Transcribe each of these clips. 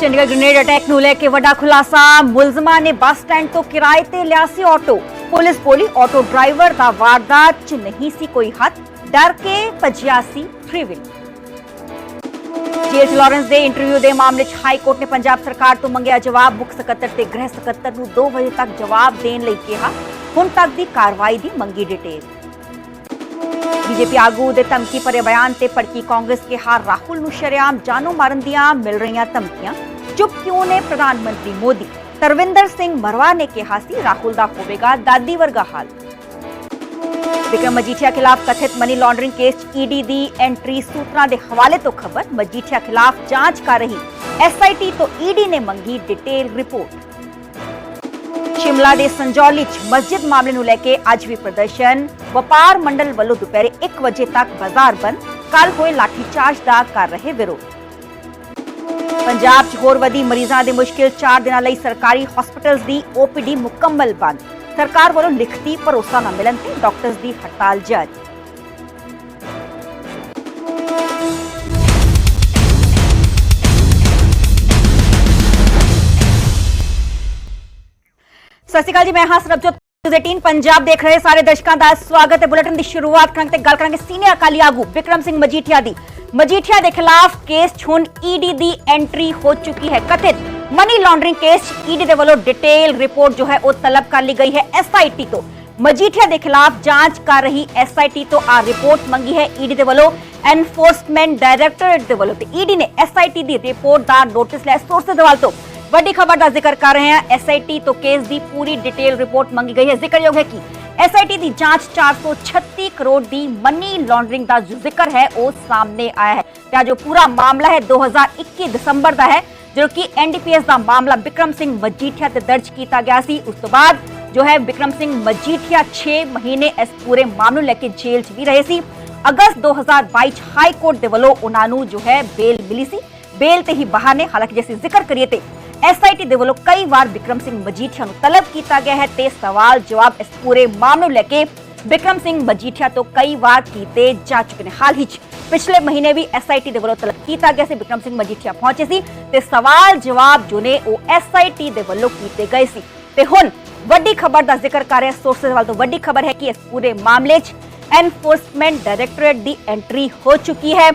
Chandigarh grenade attack ਨੂੰ ਲੈ ਕੇ ਵੱਡਾ ਖੁਲਾਸਾ। ਮੁਲਜ਼ਮਾਂ ਨੇ ਬੱਸ ਸਟੈਂਡ ਤੋਂ ਕਿਰਾਏ ਤੇ ਲਿਆ ਸੀ ਆਟੋ। ਪੁਲਿਸ ਬੋਲੀ ਆਟੋ ਡਰਾਈਵਰ ਦਾ ਵਾਰਦਾਤ 'ਚ ਨਹੀਂ ਸੀ ਕੋਈ ਹੱਥ। ਡਰ ਕੇ ਭੱਜਿਆ ਸੀ ਥ੍ਰੀਵਿਲ ਜੇਲ੍ਹ 'ਚ ਲਾਰੈਂਸ ਦੇ ਇੰਟਰਵਿਊ ਦੇ ਮਾਮਲੇ 'ਚ ਹਾਈ ਕੋਰਟ ਨੇ ਪੰਜਾਬ ਸਰਕਾਰ ਤੋਂ ਮੰਗਿਆ ਜਵਾਬ। ਮੁੱਖ ਸਕੱਤਰ ਤੇ ਗ੍ਰਹਿ ਸਕੱਤਰ ਨੂੰ 2 ਵਜੇ ਤੱਕ ਜਵਾਬ ਦੇਣ ਲਈ ਕਿਹਾ। ਹੁਣ ਤੱਕ ਦੀ ਕਾਰਵਾਈ ਦੀ ਮੰਗੀ ਡਿਟੇਲ ਬੀਜੇਪੀ ਆਗੂ ਦੇ ਧਮਕੀ ਭਰੇ ਬਿਆਨ ਤੇ ਭੜਕੀ ਕਾਂਗਰਸ ਕੇ ਹਾਰ ਰਾਹੁਲ ਨੂੰ ਸ਼ਰੇਆਮ ਜਾਨੋਂ ਮਾਰਨ ਦੀਆਂ ਮਿਲ ਰਹੀਆਂ ਧਮਕੀਆਂ ਚੁੱਪ ਕਿਉਂ ਨੇ ਪ੍ਰਧਾਨ ਮੰਤਰੀ ਮੋਦੀ ਤਰਵਿੰਦਰ ਸਿੰਘ ਮਰਵਾ ਨੇ ਕਿਹਾ ਸੀ ਰਾਹੁਲ ਦਾ ਹੋਵੇਗਾ ਦਾਦੀ ਵਰਗਾ ਹਾਲ ਵਿਕਰਮ ਮਜੀਠੀਆ ਖਿਲਾਫ ਕਥਿਤ ਮਨੀ ਲਾਂਡਰਿੰਗ ਕੇਸ 'ਚ ਈਡੀ ਦੀ ਐਂਟਰੀ ਸੂਤਰਾਂ ਦੇ ਹਵਾਲੇ ਤੋਂ ਖਬਰ ਮਜੀਠੀਆ ਖਿਲਾਫ ਜਾਂਚ ਕਰ ਰਹੀ ਐਸਆਈਟੀ ਤੋਂ ਈਡੀ ਨੇ ਮੰਗੀ ਡਿਟੇਲ ਰਿਪੋਰਟ ਸ਼ਿਮਲਾ ਦੇ ਸੰਜੌਲੀ 'ਚ ਮਸਜਿਦ ਮਾਮਲੇ ਨੂੰ ਲੈ ਕੇ ਅੱਜ ਵੀ ਪ੍ਰਦਰਸ਼ਨ ਵਪਾਰ ਮੰਡਲ ਵੱਲੋਂ ਦੁਪਹਿਰੇ 1 ਵਜੇ ਤੱਕ ਬਾਜ਼ਾਰ ਬੰਦ ਕੱਲ ਹੋਏ ਲਾਠੀਚਾਰਜ ਦਾ ਕਰ ਰਹੇ ਵਿਰੋਧ ਪੰਜਾਬ 'ਚ ਹੋਰ ਵਧੀ ਮਰੀਜ਼ਾਂ ਦੇ ਮੁਸ਼ਕਿਲ 4 ਦਿਨਾਂ ਲਈ ਸਰਕਾਰੀ ਹਸਪੀਟਲਸ ਦੀ ਓਪੀਡੀ ਮੁਕੰਮਲ ਬੰਦ ਸਰਕਾਰ ਵੱਲੋਂ ਲਿਖਤੀ ਭਰੋਸਾ ਨਾ ਮਿਲਣ ਤੇ ਡਾਕਟਰਸ ਦੀ ਹੜਤਾਲ ਜਾਰੀ ਸਤਿ ਸ਼੍ਰੀ ਅਕਾਲ ਜੀ, ਮੈਂ ਹਾਂ ਸਰਬਜੋਤ। ਨਿਊਜ਼ 18 ਪੰਜਾਬ ਦੇਖ ਰਹੇ ਸਾਰੇ ਦਰਸ਼ਕਾਂ ਦਾ ਸਵਾਗਤ ਹੈ। ਬੁਲੇਟਿਨ ਦੀ ਸ਼ੁਰੂਆਤ ਕਰਾਂਗੇ ਤੇ ਗੱਲ ਕਰਾਂਗੇ ਸੀਨੀਅਰ ਅਕਾਲੀ ਆਗੂ ਵਿਕਰਮ ਸਿੰਘ ਮਜੀਠੀਆ ਦੀ। ਮਜੀਠੀਆ ਦੇ ਖਿਲਾਫ ਕੇਸ 'ਚ ਹੁਣ ਈਡੀ ਦੀ ਐਂਟਰੀ ਹੋ ਚੁੱਕੀ ਹੈ ਕਥਿਤ। ਮਨੀ ਲਾਂਡਰਿੰਗ ਕੇਸ ਈਡੀ ਦੇ ਵੱਲੋਂ ਡਿਟੇਲ ਰਿਪੋਰਟ ਜੋ ਹੈ ਉਹ ਤਲਬ ਕਰ ਲਈ ਗਈ ਹੈ ਐਸਆਈਟੀ ਤੋਂ। ਮਜੀਠੀਆ ਦੇ ਖਿਲਾਫ ਜਾਂਚ ਕਰ ਰਹੀ ਐਸਆਈਟੀ ਤੋਂ ਆ ਰਿਪੋਰਟ ਮੰਗੀ ਹੈ ਈਡੀ ਦੇ ਵੱਲੋਂ ਐਨਫੋਰਸਮੈਂਟ ਡਾਇਰੈਕਟੋਰੇਟ ਦੇ ਵੱਲੋਂ ਤੇ ਈਡੀ ਨੇ ਐਸਆਈਟੀ ਦੀ ਰਿਪੋਰਟ ਦਾ ਨੋਟਿਸ ਲਿਆ ਸੋਰਸ ਦੇ ਵੱਲ ਤੋਂ ਵੱਡੀ ਖਬਰ ਦਾ ਜ਼ਿਕਰ ਕਰ ਰਹੇ ਹਾਂ। ਐਸਆਈਟੀ ਤੋਂ ਕੇਸ ਦੀ ਪੂਰੀ ਡਿਟੇਲ ਰਿਪੋਰਟ ਮੰਗੀ ਗਈ ਹੈ। ਜ਼ਿਕਰਯੋਗ ਹੈ ਕਿ ਐਸਆਈਟੀ ਦੀ ਜਾਂਚ 436 ਕਰੋੜ ਦੀ ਮਨੀ ਲਾਂਡਰਿੰਗ ਦਾ ਜ਼ਿਕਰ ਹੈ, ਉਹ ਸਾਹਮਣੇ ਆਇਆ ਹੈ। ਤੇ ਜੋ ਪੂਰਾ ਮਾਮਲਾ ਹੈ 2021 ਦਸੰਬਰ ਦਾ ਹੈ, ਜੋ ਕਿ ਐਨਡੀਪੀਐਸ ਦਾ ਮਾਮਲਾ ਵਿਕਰਮ ਸਿੰਘ ਮਜੀਠੀਆ ਤੇ ਦਰਜ ਕੀਤਾ ਗਿਆ ਸੀ। ਉਸ ਤੋਂ ਬਾਅਦ ਜੋ ਹੈ ਵਿਕਰਮ ਸਿੰਘ ਮਜੀਠੀਆ 6 ਮਹੀਨੇ ਇਸ ਪੂਰੇ ਮਾਮਲੇ ਨੂੰ ਲੈ ਕੇ ਜੇਲ੍ਹ 'ਚ ਵੀ ਰਹੇ ਸੀ। ਅਗਸਤ 2022 'ਚ ਹਾਈ ਕੋਰਟ ਦੇ ਵੱਲੋਂ ਉਹਨਾਂ ਨੂੰ ਜੋ ਹੈ, ਬੇਲ ਮਿਲੀ ਸੀ। ਬੇਲ ਤੇ ਹੀ ਬਾਹਰ ਨੇ ਹਾਲਾਂਕਿ ਜੇ ਜ਼ਿਕਰ ਕਰੀਏ ਤੇ ਐਸਆਈਟੀ ਦੇ ਵੱਲੋਂ ਕਈ ਵਾਰ ਵਿਕਰਮ ਸਿੰਘ ਮਜੀਠੀਆ ਨੂੰ ਤਲਬ ਕੀਤਾ ਗਿਆ ਹੈ ਤੇ ਸਵਾਲ ਜਵਾਬ ਇਸ ਪੂਰੇ ਮਾਮਲੇ ਨੂੰ ਲੈ ਕੇ ਵਿਕਰਮ ਸਿੰਘ ਮਜੀਠੀਆ ਤੋਂ ਕਈ ਵਾਰ ਕੀਤੇ ਜਾ ਚੁੱਕੇ ਨੇ। ਹਾਲ ਹੀ 'ਚ ਪਿਛਲੇ ਮਹੀਨੇ ਵੀ ਐਸਆਈਟੀ ਦੇ ਵੱਲੋਂ ਤਲਬ ਕੀਤਾ ਗਿਆ ਸੀ ਵਿਕਰਮ ਸਿੰਘ ਮਜੀਠੀਆ ਪਹੁੰਚੇ ਸੀ ਤੇ ਸਵਾਲ ਜਵਾਬ ਜੋ ਨੇ ਉਹ ਐਸਆਈਟੀ ਦੇ ਵੱਲੋਂ ਕੀਤੇ ਗਏ ਸੀ। ਤੇ ਹੁਣ ਵੱਡੀ ਖਬਰ ਦਾ ਜ਼ਿਕਰ ਕਰ ਰਿਹਾ ਸੋਰਸਸ ਵੱਲ ਤੋਂ ਵੱਡੀ ਖਬਰ ਹੈ ਕਿ ਇਸ ਪੂਰੇ ਮਾਮਲੇ 'ਚ ਐਨਫੋਰਸਮੈਂਟ ਡਾਇਰੈਕਟੋਰੇਟ ਦੀ ਐਂਟਰੀ ਹੋ ਚੁੱਕੀ ਹੈ।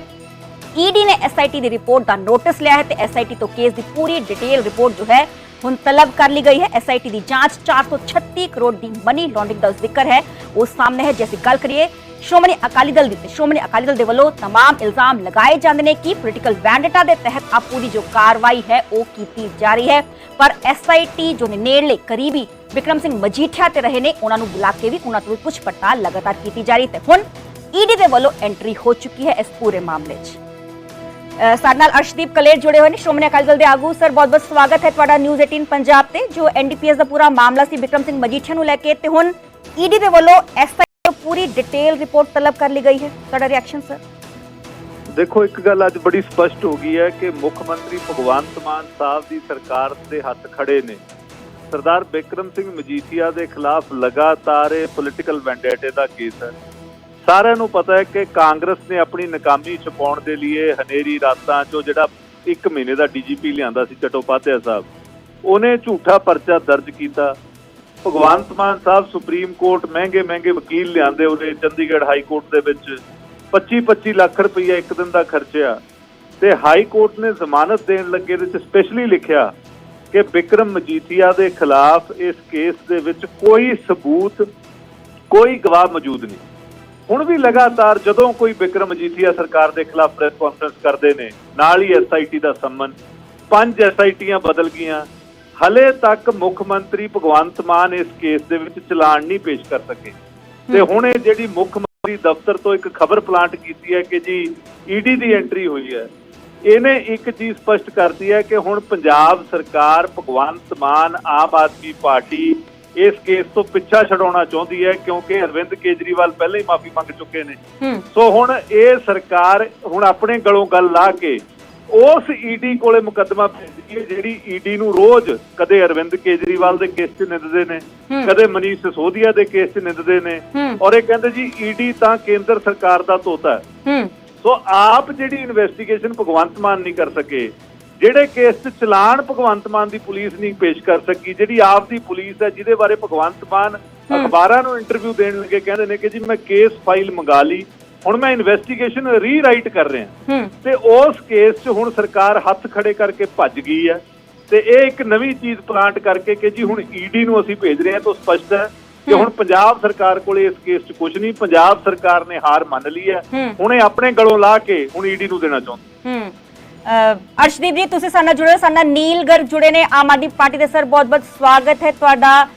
ਈਡੀ ਨੇ ਐਸਆਈਟੀ ਦੀ ਰਿਪੋਰਟ ਦਾ ਨੋਟਿਸ ਲਿਆ ਹੈ ਤੇ ਐਸਆਈਟੀ ਤੋਂ ਕੇਸ ਦੀ ਪੂਰੀ ਡਿਟੇਲ ਰਿਪੋਰਟ ਜੋ ਹੈ ਹੁਣ ਤਲਬ ਕਰ ਲਈ ਗਈ ਹੈ ਐਸਆਈਟੀ ਦੀ ਜਾਂਚ 436 ਕਰੋੜ ਦੀ ਮਨੀ ਲਾਂਡਰਿੰਗ ਦਾ ਜ਼ਿਕਰ ਹੈ ਉਹ ਸਾਹਮਣੇ ਹੈ ਜੈਸੇ ਗੱਲ ਕਰੀਏ ਸ਼੍ਰੋਮਣੀ ਅਕਾਲੀ ਦਲ ਦੀ ਤੇ ਸ਼੍ਰੋਮਣੀ ਅਕਾਲੀ ਦਲ ਦੇ ਵੱਲੋਂ तमाम ਇਲਜ਼ਾਮ ਲਗਾਏ ਜਾਂਦੇ ਨੇ ਕਿ ਪੋਲੀਟੀਕਲ ਵੈਂਡੇਟਾ ਦੇ ਤਹਿਤ ਆ ਪੂਰੀ ਜੋ ਕਾਰਵਾਈ ਹੈ ਉਹ ਕੀਤੀ ਜਾ ਰਹੀ ਹੈ ਪਰ ਐਸਆਈਟੀ ਜੋ ਨੇ ਨੇੜਲੇ ਕਰੀਬੀ ਵਿਕਰਮ ਸਿੰਘ ਮਜੀਠੀਆ ਤੇ ਰਹੇ ਨੇ ਉਹਨਾਂ ਨੂੰ ਬੁਲਾ ਕੇ ਵੀ ਉਹਨਾਂ ਤੋਂ ਪੁੱਛ ਪੜਤਾਲ ਲਗਾਤਾਰ ਕੀਤੀ ਜਾ ਰਹੀ ਤੇ ਹੁਣ ਈਡੀ ਦੇ ਵੱਲੋਂ ਐਂਟਰੀ ਹੋ ਚੁੱਕੀ ਹੈ ਇਸ ਪੂਰੇ ਮਾਮਲੇ 'ਚ ਅ, ਸਾਡੇ ਨਾਲ ਅਰਸ਼ਦੀਪ ਕਲੇਰ ਜੁੜੇ ਹੋਏ ਨੇ। ਸ਼੍ਰੋਮਣੀ ਅਕਾਲੀ ਦਲ ਦੇ ਆਗੂ। ਸਰ, ਬਹੁਤ ਬਹੁਤ ਸਵਾਗਤ ਹੈ ਤੁਹਾਡਾ ਨਿਊਜ਼ 18 ਪੰਜਾਬ ਤੇ, ਜੋ ਐਨਡੀਪੀਐਸ ਦਾ ਪੂਰਾ ਮਾਮਲਾ ਸੀ ਵਿਕਰਮ ਸਿੰਘ ਮਜੀਠੀਆ ਨੂੰ ਲੈ ਕੇ। ਤੇ ਹੁਣ ਈਡੀ ਦੇ ਵੱਲੋਂ ਐਸਆਈ ਤੋਂ ਪੂਰੀ ਡਿਟੇਲ ਰਿਪੋਰਟ ਤਲਬ ਕਰ ਲਈ ਗਈ ਹੈ। ਤੁਹਾਡਾ ਰਿਐਕਸ਼ਨ ਸਰ ਦੇਖੋ, ਇੱਕ ਗੱਲ ਅੱਜ ਬੜੀ ਸਪਸ਼ਟ ਹੋ ਗਈ ਹੈ ਕਿ ਮੁੱਖ ਮੰਤਰੀ ਭਗਵੰਤ ਮਾਨ ਸਾਹਿਬ ਦੀ ਸਰਕਾਰ ਦੇ ਹੱਥ ਖੜੇ ਨੇ। ਸਰਦਾਰ ਬਿਕਰਮ ਸਿੰਘ ਮਜੀਠੀਆ ਦੇ ਖਿਲਾਫ ਲਗਾਤਾਰ ਇਹ ਪੋਲੀਟੀਕਲ ਵੈਂਡੇਟੇ ਦਾ ਕੇਸ ਹੈ। ਸਾਰਿਆਂ ਨੂੰ ਪਤਾ ਹੈ ਕਿ ਕਾਂਗਰਸ ਨੇ ਆਪਣੀ ਨਾਕਾਮੀ ਛੁਪਾਉਣ ਦੇ ਲਈ ਹਨੇਰੀ ਰਾਤਾਂ 'ਚੋਂ ਜਿਹੜਾ 1 ਮਹੀਨੇ ਦਾ ਡੀਜੀਪੀ ਲਿਆਂਦਾ ਸੀ ਚਟੋਪਾਧਿਆ ਸਾਹਿਬ, ਉਹਨੇ ਝੂਠਾ ਪਰਚਾ ਦਰਜ ਕੀਤਾ। ਭਗਵੰਤ ਮਾਨ ਸਾਹਿਬ ਸੁਪਰੀਮ ਕੋਰਟ ਮਹਿੰਗੇ ਮਹਿੰਗੇ ਵਕੀਲ ਲਿਆਂਦੇ ਉਹਨੇ ਚੰਡੀਗੜ੍ਹ ਹਾਈ ਕੋਰਟ ਦੇ ਵਿੱਚ। 25-25 ਲੱਖ ਰੁਪਈਆ ਇੱਕ ਦਿਨ ਦਾ ਖਰਚਿਆ। ਤੇ ਹਾਈ ਕੋਰਟ ਨੇ ਜ਼ਮਾਨਤ ਦੇਣ ਲੱਗੇ ਦੇ ਵਿੱਚ ਸਪੈਸ਼ਲੀ ਲਿਖਿਆ ਕਿ ਵਿਕਰਮ ਮਜੀਠੀਆ ਦੇ ਖਿਲਾਫ ਇਸ ਕੇਸ ਦੇ ਵਿੱਚ ਕੋਈ ਸਬੂਤ, ਕੋਈ ਗਵਾਹ ਮੌਜੂਦ ਨਹੀਂ। ਹੁਣ ਵੀ ਲਗਾਤਾਰ ਜਦੋਂ ਕੋਈ ਵਿਕਰਮ ਮਜੀਠੀਆ ਸਰਕਾਰ ਦੇ ਖਿਲਾਫ ਪ੍ਰੈਸ ਕਾਨਫਰੰਸ ਕਰਦੇ ਨੇ ਨਾਲ ਹੀ ਐਸਆਈਟੀ ਦਾ ਸੰਮਨ ਪੰਜ ਐਸਆਈਟੀਆਂ ਬਦਲ ਗਈਆਂ ਹਲੇ ਤੱਕ ਮੁੱਖ ਮੰਤਰੀ ਭਗਵੰਤ ਮਾਨ ਇਸ ਕੇਸ ਦੇ ਵਿੱਚ ਚਲਾਨ ਨਹੀਂ ਪੇਸ਼ ਕਰ ਸਕੇ। ਤੇ ਹੁਣ ਇਹ ਜਿਹੜੀ ਮੁੱਖ ਮੰਤਰੀ ਦਫ਼ਤਰ ਤੋਂ ਇੱਕ ਖਬਰ ਪਲਾਂਟ ਕੀਤੀ ਹੈ ਕਿ ਜੀ ਈਡੀ ਦੀ ਐਂਟਰੀ ਹੋਈ ਹੈ ਇਹਨੇ ਇੱਕ ਚੀਜ਼ ਸਪਸ਼ਟ ਕਰਤੀ ਹੈ ਕਿ ਹੁਣ ਪੰਜਾਬ ਸਰਕਾਰ ਭਗਵੰਤ ਮਾਨ ਆਮ ਆਦਮੀ ਪਾਰਟੀ ਇਸ ਕੇਸ ਤੋਂ ਪਿੱਛਾ ਛਡਾਉਣਾ ਚਾਹੁੰਦੀ ਹੈ ਕਿਉਂਕਿ ਅਰਵਿੰਦ ਕੇਜਰੀਵਾਲ ਪਹਿਲਾਂ ਹੀ ਮਾਫੀ ਮੰਗ ਚੁੱਕੇ ਨੇ ਸੋ ਹੁਣ ਇਹ ਸਰਕਾਰ ਹੁਣ ਆਪਣੇ ਗਲੋਂ ਗੱਲ ਲਾ ਕੇ ਉਸ ਈਡੀ ਕੋਲੇ ਮੁਕੱਦਮਾ ਭੇਜਦੀ ਹੈ ਜਿਹੜੀ ਈਡੀ ਨੂੰ ਰੋਜ਼ ਕਦੇ ਅਰਵਿੰਦ ਕੇਜਰੀਵਾਲ ਦੇ ਕੇਸ 'ਚ ਨਿੰਦਦੇ ਨੇ। ਕਦੇ ਮਨੀਸ਼ ਸਿਸੋਦੀਆ ਦੇ ਕੇਸ 'ਚ ਨਿੰਦਦੇ ਨੇ। ਔਰ ਇਹ ਕਹਿੰਦੇ ਜੀ ਈਡੀ ਤਾਂ ਕੇਂਦਰ ਸਰਕਾਰ ਦਾ ਤੋਤਾ ਹੂੰ ਸੋ ਆਪ ਜਿਹੜੀ ਇਨਵੈਸਟੀਗੇਸ਼ਨ ਭਗਵੰਤ ਮਾਨ ਨਹੀਂ ਕਰ ਸਕੇ ਜਿਹੜੇ ਕੇਸ 'ਚ ਚਲਾਨ ਭਗਵੰਤ ਮਾਨ ਦੀ ਪੁਲਿਸ ਨਹੀਂ ਪੇਸ਼ ਕਰ ਸਕੀ ਜਿਹੜੀ ਆਪ ਦੀ ਪੁਲਿਸ ਹੈ ਜਿਹਦੇ ਬਾਰੇ ਭਗਵੰਤ ਮਾਨ ਅਖਬਾਰਾਂ ਨੂੰ ਇੰਟਰਵਿਊ ਦੇਣ ਲੱਗੇ ਕਹਿੰਦੇ ਨੇ ਕਿ ਜੀ ਮੈਂ ਕੇਸ ਫਾਈਲ ਮੰਗਾ ਲਈ ਹੁਣ ਮੈਂ ਇਨਵੈਸਟੀਗੇਸ਼ਨ ਰੀਰਾਈਟ ਕਰ ਰਿਹਾ। ਤੇ ਉਸ ਕੇਸ 'ਚ ਹੁਣ ਸਰਕਾਰ ਹੱਥ ਖੜੇ ਕਰਕੇ ਭੱਜ ਗਈ ਹੈ। ਤੇ ਇਹ ਇੱਕ ਨਵੀਂ ਚੀਜ਼ ਪਲਾਂਟ ਕਰਕੇ ਕਿ ਜੀ ਹੁਣ ਈਡੀ ਨੂੰ ਅਸੀਂ ਭੇਜ ਰਹੇ ਹਾਂ ਤਾਂ ਸਪਸ਼ਟ ਹੈ ਕਿ ਹੁਣ ਪੰਜਾਬ ਸਰਕਾਰ ਕੋਲੇ ਇਸ ਕੇਸ 'ਚ ਕੁਝ ਨਹੀਂ ਪੰਜਾਬ ਸਰਕਾਰ ਨੇ ਹਾਰ ਮੰਨ ਲਈ ਹੈ। ਹੁਣ ਇਹ ਆਪਣੇ ਗਲੋਂ ਲਾ ਕੇ ਹੁਣ ਈਡੀ ਨੂੰ ਦੇਣਾ ਚਾਹੁੰਦੇ ਅਰਸ਼ਦੀਪ ਜੀ ਤੁਸੀਂ ਸਾਡੇ ਨਾਲ ਜੁੜੇ ਹੋ ਸਾਡੇ ਨਾਲ ਨੀਲ ਗਰਗ ਜੁੜੇ ਨੇ ਆਮ ਆਦਮੀ ਪਾਰਟੀ ਦੇ ਸਰ ਬਹੁਤ ਬਹੁਤ ਸਵਾਗਤ ਹੈ ਤੁਹਾਡਾ।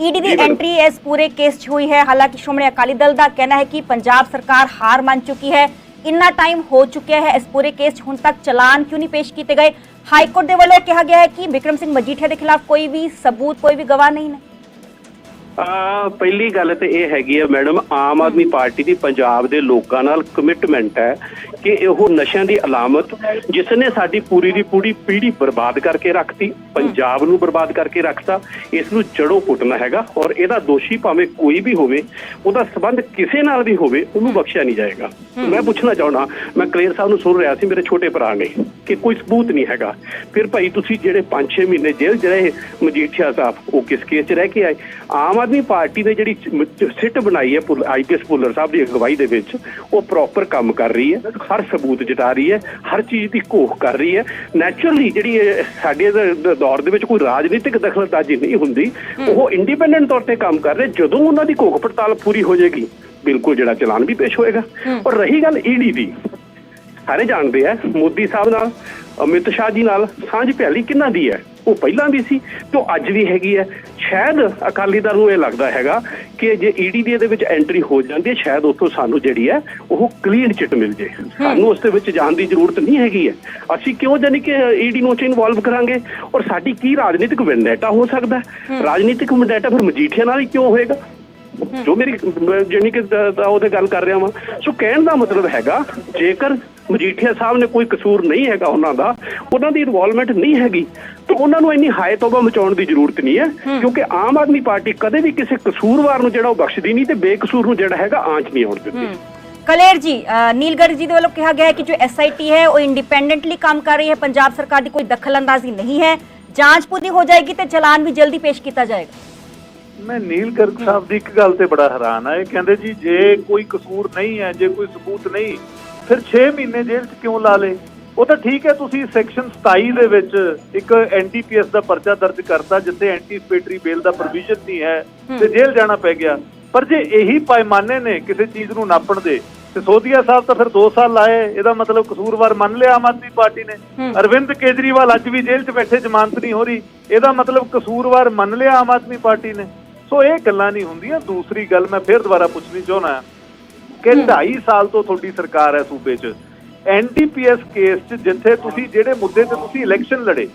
ਈਡੀ ਦੀ ਜੀ ਮੈਡਮ। ਐਂਟਰੀ ਇਸ ਪੂਰੇ ਕੇਸ 'ਚ ਹੋਈ ਹੈ। ਹਾਲਾਂਕਿ ਸ਼੍ਰੋਮਣੀ ਅਕਾਲੀ ਦਲ ਦਾ ਕਹਿਣਾ ਹੈ ਕਿ ਪੰਜਾਬ ਸਰਕਾਰ ਹਾਰ ਮੰਨ ਚੁੱਕੀ ਹੈ। ਇੰਨਾ ਟਾਈਮ ਹੋ ਚੁੱਕਿਆ ਹੈ ਇਸ ਪੂਰੇ ਕੇਸ 'ਚ ਹੁਣ ਤੱਕ ਚਲਾਨ ਕਿਉਂ ਨਹੀਂ ਪੇਸ਼ ਕੀਤੇ ਗਏ? ਹਾਈ ਕੋਰਟ ਦੇ ਵੱਲੋਂ ਕਿਹਾ ਗਿਆ ਹੈ ਕਿ ਵਿਕਰਮ ਸਿੰਘ ਮਜੀਠੀਆ ਦੇ ਖਿਲਾਫ ਕੋਈ ਵੀ ਸਬੂਤ ਕੋਈ ਵੀ ਗਵਾਹ ਨਹੀਂ ਨੇ ਆ ਪਹਿਲੀ ਗੱਲ ਤੇ ਇਹ ਹੈਗੀ ਆ ਮੈਡਮ ਆਮ ਆਦਮੀ ਪਾਰਟੀ ਦੀ ਪੰਜਾਬ ਦੇ ਲੋਕਾਂ ਨਾਲ ਕਮਿਟਮੈਂਟ ਹੈ ਕਿ ਉਹ ਨਸ਼ਿਆਂ ਦੀ ਅਲਾਮਤ ਜਿਸ ਨੇ ਸਾਡੀ ਪੂਰੀ ਦੀ ਪੂਰੀ ਪੀੜ੍ਹੀ ਬਰਬਾਦ ਕਰਕੇ ਰੱਖਤੀ ਪੰਜਾਬ ਨੂੰ ਬਰਬਾਦ ਕਰਕੇ ਰੱਖਤਾ ਇਸ ਨੂੰ ਜੜੋਂ ਪੁੱਟਣਾ ਹੈਗਾ ਔਰ ਇਹਦਾ ਦੋਸ਼ੀ ਭਾਵੇਂ ਕੋਈ ਵੀ ਹੋਵੇ ਉਹਦਾ ਸਬੰਧ ਕਿਸੇ ਨਾਲ ਵੀ ਹੋਵੇ ਉਹਨੂੰ ਬਖਸ਼ਿਆ ਨਹੀਂ ਜਾਏਗਾ। ਮੈਂ ਪੁੱਛਣਾ ਚਾਹਣਾ ਮੈਂ ਕਲੇਰ ਸਾਹਿਬ ਨੂੰ ਸੁਣ ਰਿਹਾ ਸੀ ਮੇਰੇ ਛੋਟੇ ਭਰਾ ਨੇ ਕਿ ਕੋਈ ਸਬੂਤ ਨਹੀਂ ਹੈਗਾ। ਫਿਰ ਭਾਈ ਤੁਸੀਂ ਜਿਹੜੇ 5-6 ਮਹੀਨੇ ਜੇਲ੍ਹ ਰਹੇ ਮਜੀਠੀਆ ਸਾਹਿਬ ਉਹ ਕਿਸ ਕੇਸ 'ਚ ਰਹਿ ਕੇ ਆਏ? ਆਮ ਆਦਮੀ ਪਾਰਟੀ ਨੇ ਜਿਹੜੀ ਸਿੱਟ ਬਣਾਈ ਹੈ ਆਈਪੀਐਸ ਭੁੱਲਰ ਸਾਹਿਬ ਦੀ ਅਗਵਾਈ ਦੇ ਵਿੱਚ ਉਹ ਪ੍ਰੋਪਰ ਕੰਮ ਕਰ ਰਹੀ ਹੈ ਹਰ ਸਬੂਤ ਜਤਾ ਰਹੀ ਹੈ ਹਰ ਚੀਜ਼ ਦੀ ਘੋਖ ਕਰ ਰਹੀ ਹੈ। ਨੈਚੁਰਲੀ ਜਿਹੜੀ ਸਾਡੇ ਦੌਰ ਦੇ ਵਿੱਚ ਕੋਈ ਰਾਜਨੀਤਿਕ ਦਖਲਅੰਦਾਜ਼ੀ ਨਹੀਂ ਹੁੰਦੀ ਉਹ ਇੰਡੀਪੈਂਡੈਂਟ ਤੌਰ ਤੇ ਕੰਮ ਕਰ ਰਹੇ ਜਦੋਂ ਉਹਨਾਂ ਦੀ ਘੋਖ ਪੜਤਾਲ ਪੂਰੀ ਹੋ ਜਾਏਗੀ ਬਿਲਕੁਲ ਜਿਹੜਾ ਚਲਾਨ ਵੀ ਪੇਸ਼ ਹੋਏਗਾ। ਔਰ ਰਹੀ ਗੱਲ ਈਡੀ ਦੀ ਸਾਰੇ ਜਾਣਦੇ ਆ ਮੋਦੀ ਸਾਹਿਬ ਨਾਲ ਅਮਿਤ ਸ਼ਾਹ ਜੀ ਨਾਲ ਸਾਂਝ ਪਿਆਲੀ ਕਿੰਨਾ ਦੀ ਹੈ? ਉਹ ਪਹਿਲਾਂ ਵੀ ਸੀ ਤੇ ਉਹ ਅੱਜ ਵੀ ਹੈਗੀ ਹੈ। ਸ਼ਾਇਦ ਅਕਾਲੀ ਦਲ ਨੂੰ ਇਹ ਲੱਗਦਾ ਹੈਗਾ ਕਿ ਜੇ ਈਡੀ ਦੀ ਇਹਦੇ ਵਿੱਚ ਐਂਟਰੀ ਹੋ ਜਾਂਦੀ ਹੈ ਸ਼ਾਇਦ ਉੱਥੋਂ ਸਾਨੂੰ ਜਿਹੜੀ ਹੈ ਉਹ ਕਲੀਨ ਚਿੱਟ ਮਿਲ ਜੇ। ਸਾਨੂੰ ਉਸ ਦੇ ਵਿੱਚ ਜਾਣ ਦੀ ਜ਼ਰੂਰਤ ਨਹੀਂ ਹੈਗੀ ਹੈ। ਅਸੀਂ ਕਿਉਂ ਜਾਨੀ ਕਿ ਈਡੀ ਨੂੰ ਚ ਇਨਵੋਲਵ ਕਰਾਂਗੇ? ਔਰ ਸਾਡੀ ਕੀ ਰਾਜਨੀਤਿਕ ਵੈਂਡੇਟਾ ਹੋ ਸਕਦਾ? ਰਾਜਨੀਤਿਕ ਵੈਂਡੇਟਾ ਫਿਰ ਮਜੀਠੀਆ ਨਾਲ ਹੀ ਕਿਉਂ ਹੋਏਗਾ? ਜੋ ਮੇਰੀ ਜਾਨੀ ਕਿ ਉਹਦੇ ਗੱਲ ਕਰ ਰਿਹਾ ਵਾਂ। ਸੋ ਕਹਿਣ ਦਾ ਮਤਲਬ ਹੈਗਾ ਜੇਕਰ ਮਜੀਠੀਆ ਸਾਹਿਬ ਨੇ ਕੋਈ ਕਸੂਰ ਨਹੀਂ ਹੈਗਾ ਉਹਨਾਂ ਦਾ ਉਹਨਾਂ ਦੀ ਇਨਵੋਲਵਮੈਂਟ ਨਹੀਂ ਹੈਗੀ ਤਾਂ ਉਹਨਾਂ ਨੂੰ ਇੰਨੀ ਹਾਇ ਤੋਬਾ ਮਚਾਉਣ ਦੀ ਜ਼ਰੂਰਤ ਨਹੀਂ ਹੈ। ਕਿਉਂਕਿ ਆਮ ਆਦਮੀ ਪਾਰਟੀ ਕਦੇ ਵੀ ਕਿਸੇ ਕਸੂਰਵਾਰ ਨੂੰ ਜਿਹੜਾ ਉਹ ਬਖਸ਼ਦੀ ਨਹੀਂ ਤੇ ਬੇਕਸੂਰ ਨੂੰ ਜਿਹੜਾ ਹੈਗਾ ਆਂਚ ਨਹੀਂ ਆਉਣ ਦਿੰਦੀ। ਕਲੇਰ ਜੀ ਅ, ਨੀਲ ਗਰਗ ਜੀ ਦੇ ਵੱਲੋਂ ਕਿਹਾ ਗਿਆ ਹੈ ਕਿ ਜੋ ਐਸਆਈਟੀ ਹੈ ਉਹ ਇੰਡੀਪੈਂਡੈਂਟਲੀ ਕੰਮ ਕਰ ਰਹੀ ਹੈ। ਪੰਜਾਬ ਸਰਕਾਰ ਦੀ ਕੋਈ ਦਖਲਅੰਦਾਜ਼ੀ ਨਹੀਂ ਹੈ। ਜਾਂਚ ਪੂਰੀ ਹੋ ਜਾਏਗੀ ਤੇ ਚਲਾਨ ਵੀ ਜਲਦੀ ਪੇਸ਼ ਕੀਤਾ ਜਾਏਗਾ। ਮੈਂ ਨੀਲ ਗਰਗ ਸਾਹਿਬ ਦੀ ਇੱਕ ਗੱਲ ਤੇ ਬੜਾ ਹੈਰਾਨ ਆ ਇਹ ਕਹਿੰਦੇ ਜੀ ਜੇ ਕੋਈ ਕਸੂਰ ਨਹੀਂ ਹੈ ਜੇ ਕੋਈ ਸਬੂਤ ਨਹੀਂ ਫਿਰ 6 ਮਹੀਨੇ ਜੇਲ੍ਹ 'ਚ ਕਿਉਂ ਲਾ ਲੇ ਉਹ ਤਾਂ ਠੀਕ ਹੈ ਤੁਸੀਂ ਸੈਕਸ਼ਨ 27 ਦੇ ਵਿੱਚ ਇੱਕ ਐਨਡੀਪੀਐਸ ਦਾ ਪਰਚਾ ਦਰਜ ਕਰਤਾ ਜਿੱਥੇ ਐਂਟੀਸਪੇਟਰੀ ਬੇਲ ਦਾ ਪ੍ਰੋਵੀਜ਼ਨ ਨਹੀਂ ਹੈ ਤੇ ਜੇਲ੍ਹ ਜਾਣਾ ਪੈ ਗਿਆ। ਪਰ ਜੇ ਇਹੀ ਪੈਮਾਨੇ ਨੇ ਕਿਸੇ ਚੀਜ਼ ਨੂੰ ਨਾਪਣ ਦੇ ਤੇ ਸੋਧੀਆ ਸਾਹਿਬ ਤਾਂ ਫਿਰ 2 ਸਾਲ ਲਾਏ। ਇਹਦਾ ਮਤਲਬ ਕਸੂਰਵਾਰ ਮੰਨ ਲਿਆ ਆਮ ਆਦਮੀ ਪਾਰਟੀ ਨੇ। ਅਰਵਿੰਦ ਕੇਜਰੀਵਾਲ ਅੱਜ ਵੀ ਜੇਲ੍ਹ 'ਚ ਬੈਠੇ ਜ਼ਮਾਨਤ ਨਹੀਂ ਹੋ ਰਹੀ। ਇਹਦਾ ਮਤਲਬ ਕਸੂਰਵਾਰ ਮੰਨ ਲਿਆ ਆਮ ਆਦਮੀ ਪਾਰਟੀ ਨੇ। ਸੋ ਇਹ ਗੱਲਾਂ ਨਹੀਂ ਹੁੰਦੀਆਂ। ਦੂਸਰੀ ਗੱਲ ਮੈਂ ਫਿਰ ਦੁਬਾਰਾ ਪੁੱਛਣੀ ਚਾਹੁੰਦਾ ਕਿ 2.5 ਸਾਲ ਤੋਂ ਤੁਹਾਡੀ ਸਰਕਾਰ ਹੈ ਸੂਬੇ 'ਚ। ਐਨਡੀਪੀਐਸ ਕੇਸ 'ਚ ਜਿੱਥੇ ਤੁਸੀਂ ਜਿਹੜੇ ਮੁੱਦੇ ਤੇ ਤੁਸੀਂ ਇਲੈਕਸ਼ਨ ਲੜੇ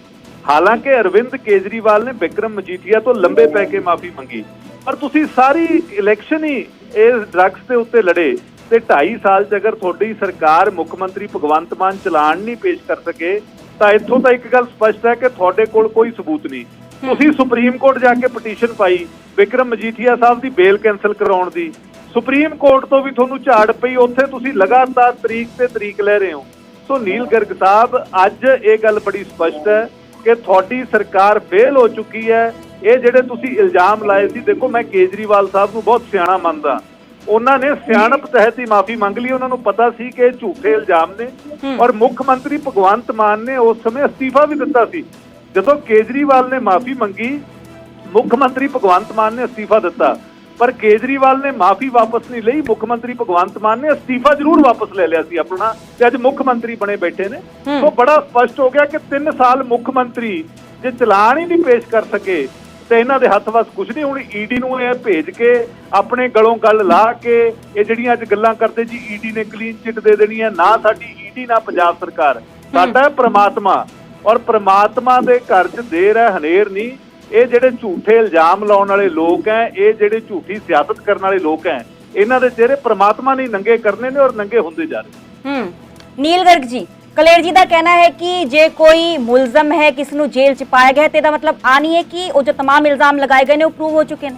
ਹਾਲਾਂਕਿ ਅਰਵਿੰਦ ਕੇਜਰੀਵਾਲ ਨੇ ਵਿਕਰਮ ਮਜੀਠੀਆ ਤੋਂ ਲੰਬੇ ਪੈ ਕੇ ਮਾਫੀ ਮੰਗੀ ਪਰ ਤੁਸੀਂ ਸਾਰੀ ਇਲੈਕਸ਼ਨ ਹੀ ਇਸ ਡਰੱਗਸ ਦੇ ਉੱਤੇ ਲੜੇ ਤੇ 2.5 ਸਾਲ 'ਚ ਅਗਰ ਤੁਹਾਡੀ ਸਰਕਾਰ ਮੁੱਖ ਮੰਤਰੀ ਭਗਵੰਤ ਮਾਨ ਚਲਾਨ ਨਹੀਂ ਪੇਸ਼ ਕਰ ਸਕੇ ਤਾਂ ਇੱਥੋਂ ਤਾਂ ਇੱਕ ਗੱਲ ਸਪਸ਼ਟ ਹੈ ਕਿ ਤੁਹਾਡੇ ਕੋਲ ਕੋਈ ਸਬੂਤ ਨਹੀਂ। ਤੁਸੀਂ ਸੁਪਰੀਮ ਕੋਰਟ ਜਾ ਕੇ ਪਟੀਸ਼ਨ ਪਾਈ ਵਿਕਰਮ ਮਜੀਠੀਆ ਸਾਹਿਬ ਦੀ ਬੇਲ ਕੈਨਸਲ ਕਰਾਉਣ ਦੀ। ਸੁਪਰੀਮ ਕੋਰਟ ਤੋਂ ਵੀ ਤੁਹਾਨੂੰ ਝਾੜ ਪਈ ਉੱਥੇ ਤੁਸੀਂ ਲਗਾਤਾਰ ਤਰੀਕ ਤੇ ਤਰੀਕ ਲੈ ਰਹੇ ਹੋ। ਸੋ ਨੀਲ ਗਰਗ ਸਾਹਿਬ ਅੱਜ ਇਹ ਗੱਲ ਬੜੀ ਸਪਸ਼ਟ ਹੈ ਕਿ ਤੁਹਾਡੀ ਸਰਕਾਰ ਫੇਲ ਹੋ ਚੁੱਕੀ ਹੈ। ਇਹ ਜਿਹੜੇ ਤੁਸੀਂ ਇਲਜ਼ਾਮ ਲਾਏ ਸੀ ਦੇਖੋ ਮੈਂ ਕੇਜਰੀਵਾਲ ਸਾਹਿਬ ਨੂੰ ਬਹੁਤ ਸਿਆਣਾ ਮੰਨਦਾ। ਉਹਨਾਂ ਨੇ ਸਿਆਣਪ ਤਹਿਤ ਹੀ ਮਾਫੀ ਮੰਗ ਲਈ। ਉਹਨਾਂ ਨੂੰ ਪਤਾ ਸੀ ਕਿ ਇਹ ਝੂਠੇ ਇਲਜ਼ਾਮ ਨੇ। ਔਰ ਮੁੱਖ ਮੰਤਰੀ ਭਗਵੰਤ ਮਾਨ ਨੇ ਉਸ ਸਮੇਂ ਅਸਤੀਫਾ ਵੀ ਦਿੱਤਾ ਸੀ। ਜਦੋਂ ਕੇਜਰੀਵਾਲ ਨੇ ਮਾਫੀ ਮੰਗੀ ਮੁੱਖ ਮੰਤਰੀ ਭਗਵੰਤ ਮਾਨ ਨੇ ਅਸਤੀਫਾ ਦਿੱਤਾ। ਪਰ ਕੇਜਰੀਵਾਲ ਨੇ ਮਾਫੀ ਵਾਪਸ ਨਹੀਂ ਲਈ। ਮੁੱਖ ਮੰਤਰੀ ਭਗਵੰਤ ਮਾਨ ਨੇ ਅਸਤੀਫਾ ਜ਼ਰੂਰ ਵਾਪਸ ਲੈ ਲਿਆ ਸੀ ਆਪਣਾ। ਤੇ ਅੱਜ ਮੁੱਖ ਮੰਤਰੀ ਬਣੇ ਬੈਠੇ ਨੇ। ਸੋ ਬੜਾ ਸਪਸ਼ਟ ਹੋ ਗਿਆ ਕਿ 3 ਸਾਲ ਮੁੱਖ ਮੰਤਰੀ ਜੇ ਚਲਾਨ ਹੀ ਨਹੀਂ ਪੇਸ਼ ਕਰ ਸਕੇ ਤੇ ਇਹਨਾਂ ਦੇ ਹੱਥ ਵਸ ਕੁਝ ਨਹੀਂ। ਹੁਣ ਈਡੀ ਨੂੰ ਇਹ ਭੇਜ ਕੇ ਆਪਣੇ ਗਲੋਂ ਗੱਲ ਲਾ ਕੇ ਇਹ ਜਿਹੜੀਆਂ ਅੱਜ ਗੱਲਾਂ ਕਰਦੇ ਜੀ ਈਡੀ ਨੇ ਕਲੀਨ ਚਿੱਟ ਦੇ ਦੇਣੀ ਹੈ। ਨਾ ਸਾਡੀ ਈਡੀ ਨਾ ਪੰਜਾਬ ਸਰਕਾਰ। ਸਾਡਾ ਪ੍ਰਮਾਤਮਾ। ਔਰ ਪ੍ਰਮਾਤਮਾ ਦੇ ਘਰ 'ਚ ਦੇਰ ਹੈ ਹਨੇਰ ਨਹੀਂ। ਇਹ ਜਿਹੜੇ ਝੂਠੇ ਇਲਜ਼ਾਮ ਲਾਉਣ ਵਾਲੇ ਲੋਕ ਹੈ ਇਹ ਜਿਹੜੇ ਝੂਠੀ ਸਿਆਸਤ ਕਰਨ ਵਾਲੇ ਲੋਕ ਹੈ ਇਹਨਾਂ ਦੇ ਚਿਹਰੇ ਪ੍ਰਮਾਤਮਾ ਨੇ ਹੀ ਨੰਗੇ ਕਰਨੇ ਨੇ ਔਰ ਨੰਗੇ ਹੁੰਦੇ ਜਾ ਰਹੇ ਹੂੰ ਨੀਲ ਗਰਗ ਜੀ ਕਲੇਰ ਜੀ ਦਾ ਕਹਿਣਾ ਹੈ ਕਿ ਜੇ ਕੋਈ ਮੁਲਜ਼ਮ ਹੈ ਕਿਸ ਨੂੰ ਜੇਲ੍ਹ ਚ ਪਾਇਆ ਗਿਆ ਹੈ ਤੇ ਇਹਦਾ ਮਤਲਬ ਆ ਨਹੀਂ ਹੈ ਕਿ ਉਹ ਜੋ तमाम ਇਲਜ਼ਾਮ ਲਗਾਏ ਗਏ ਨੇ ਉਹ ਪ੍ਰੂਵ ਹੋ ਚੁੱਕੇ ਨੇ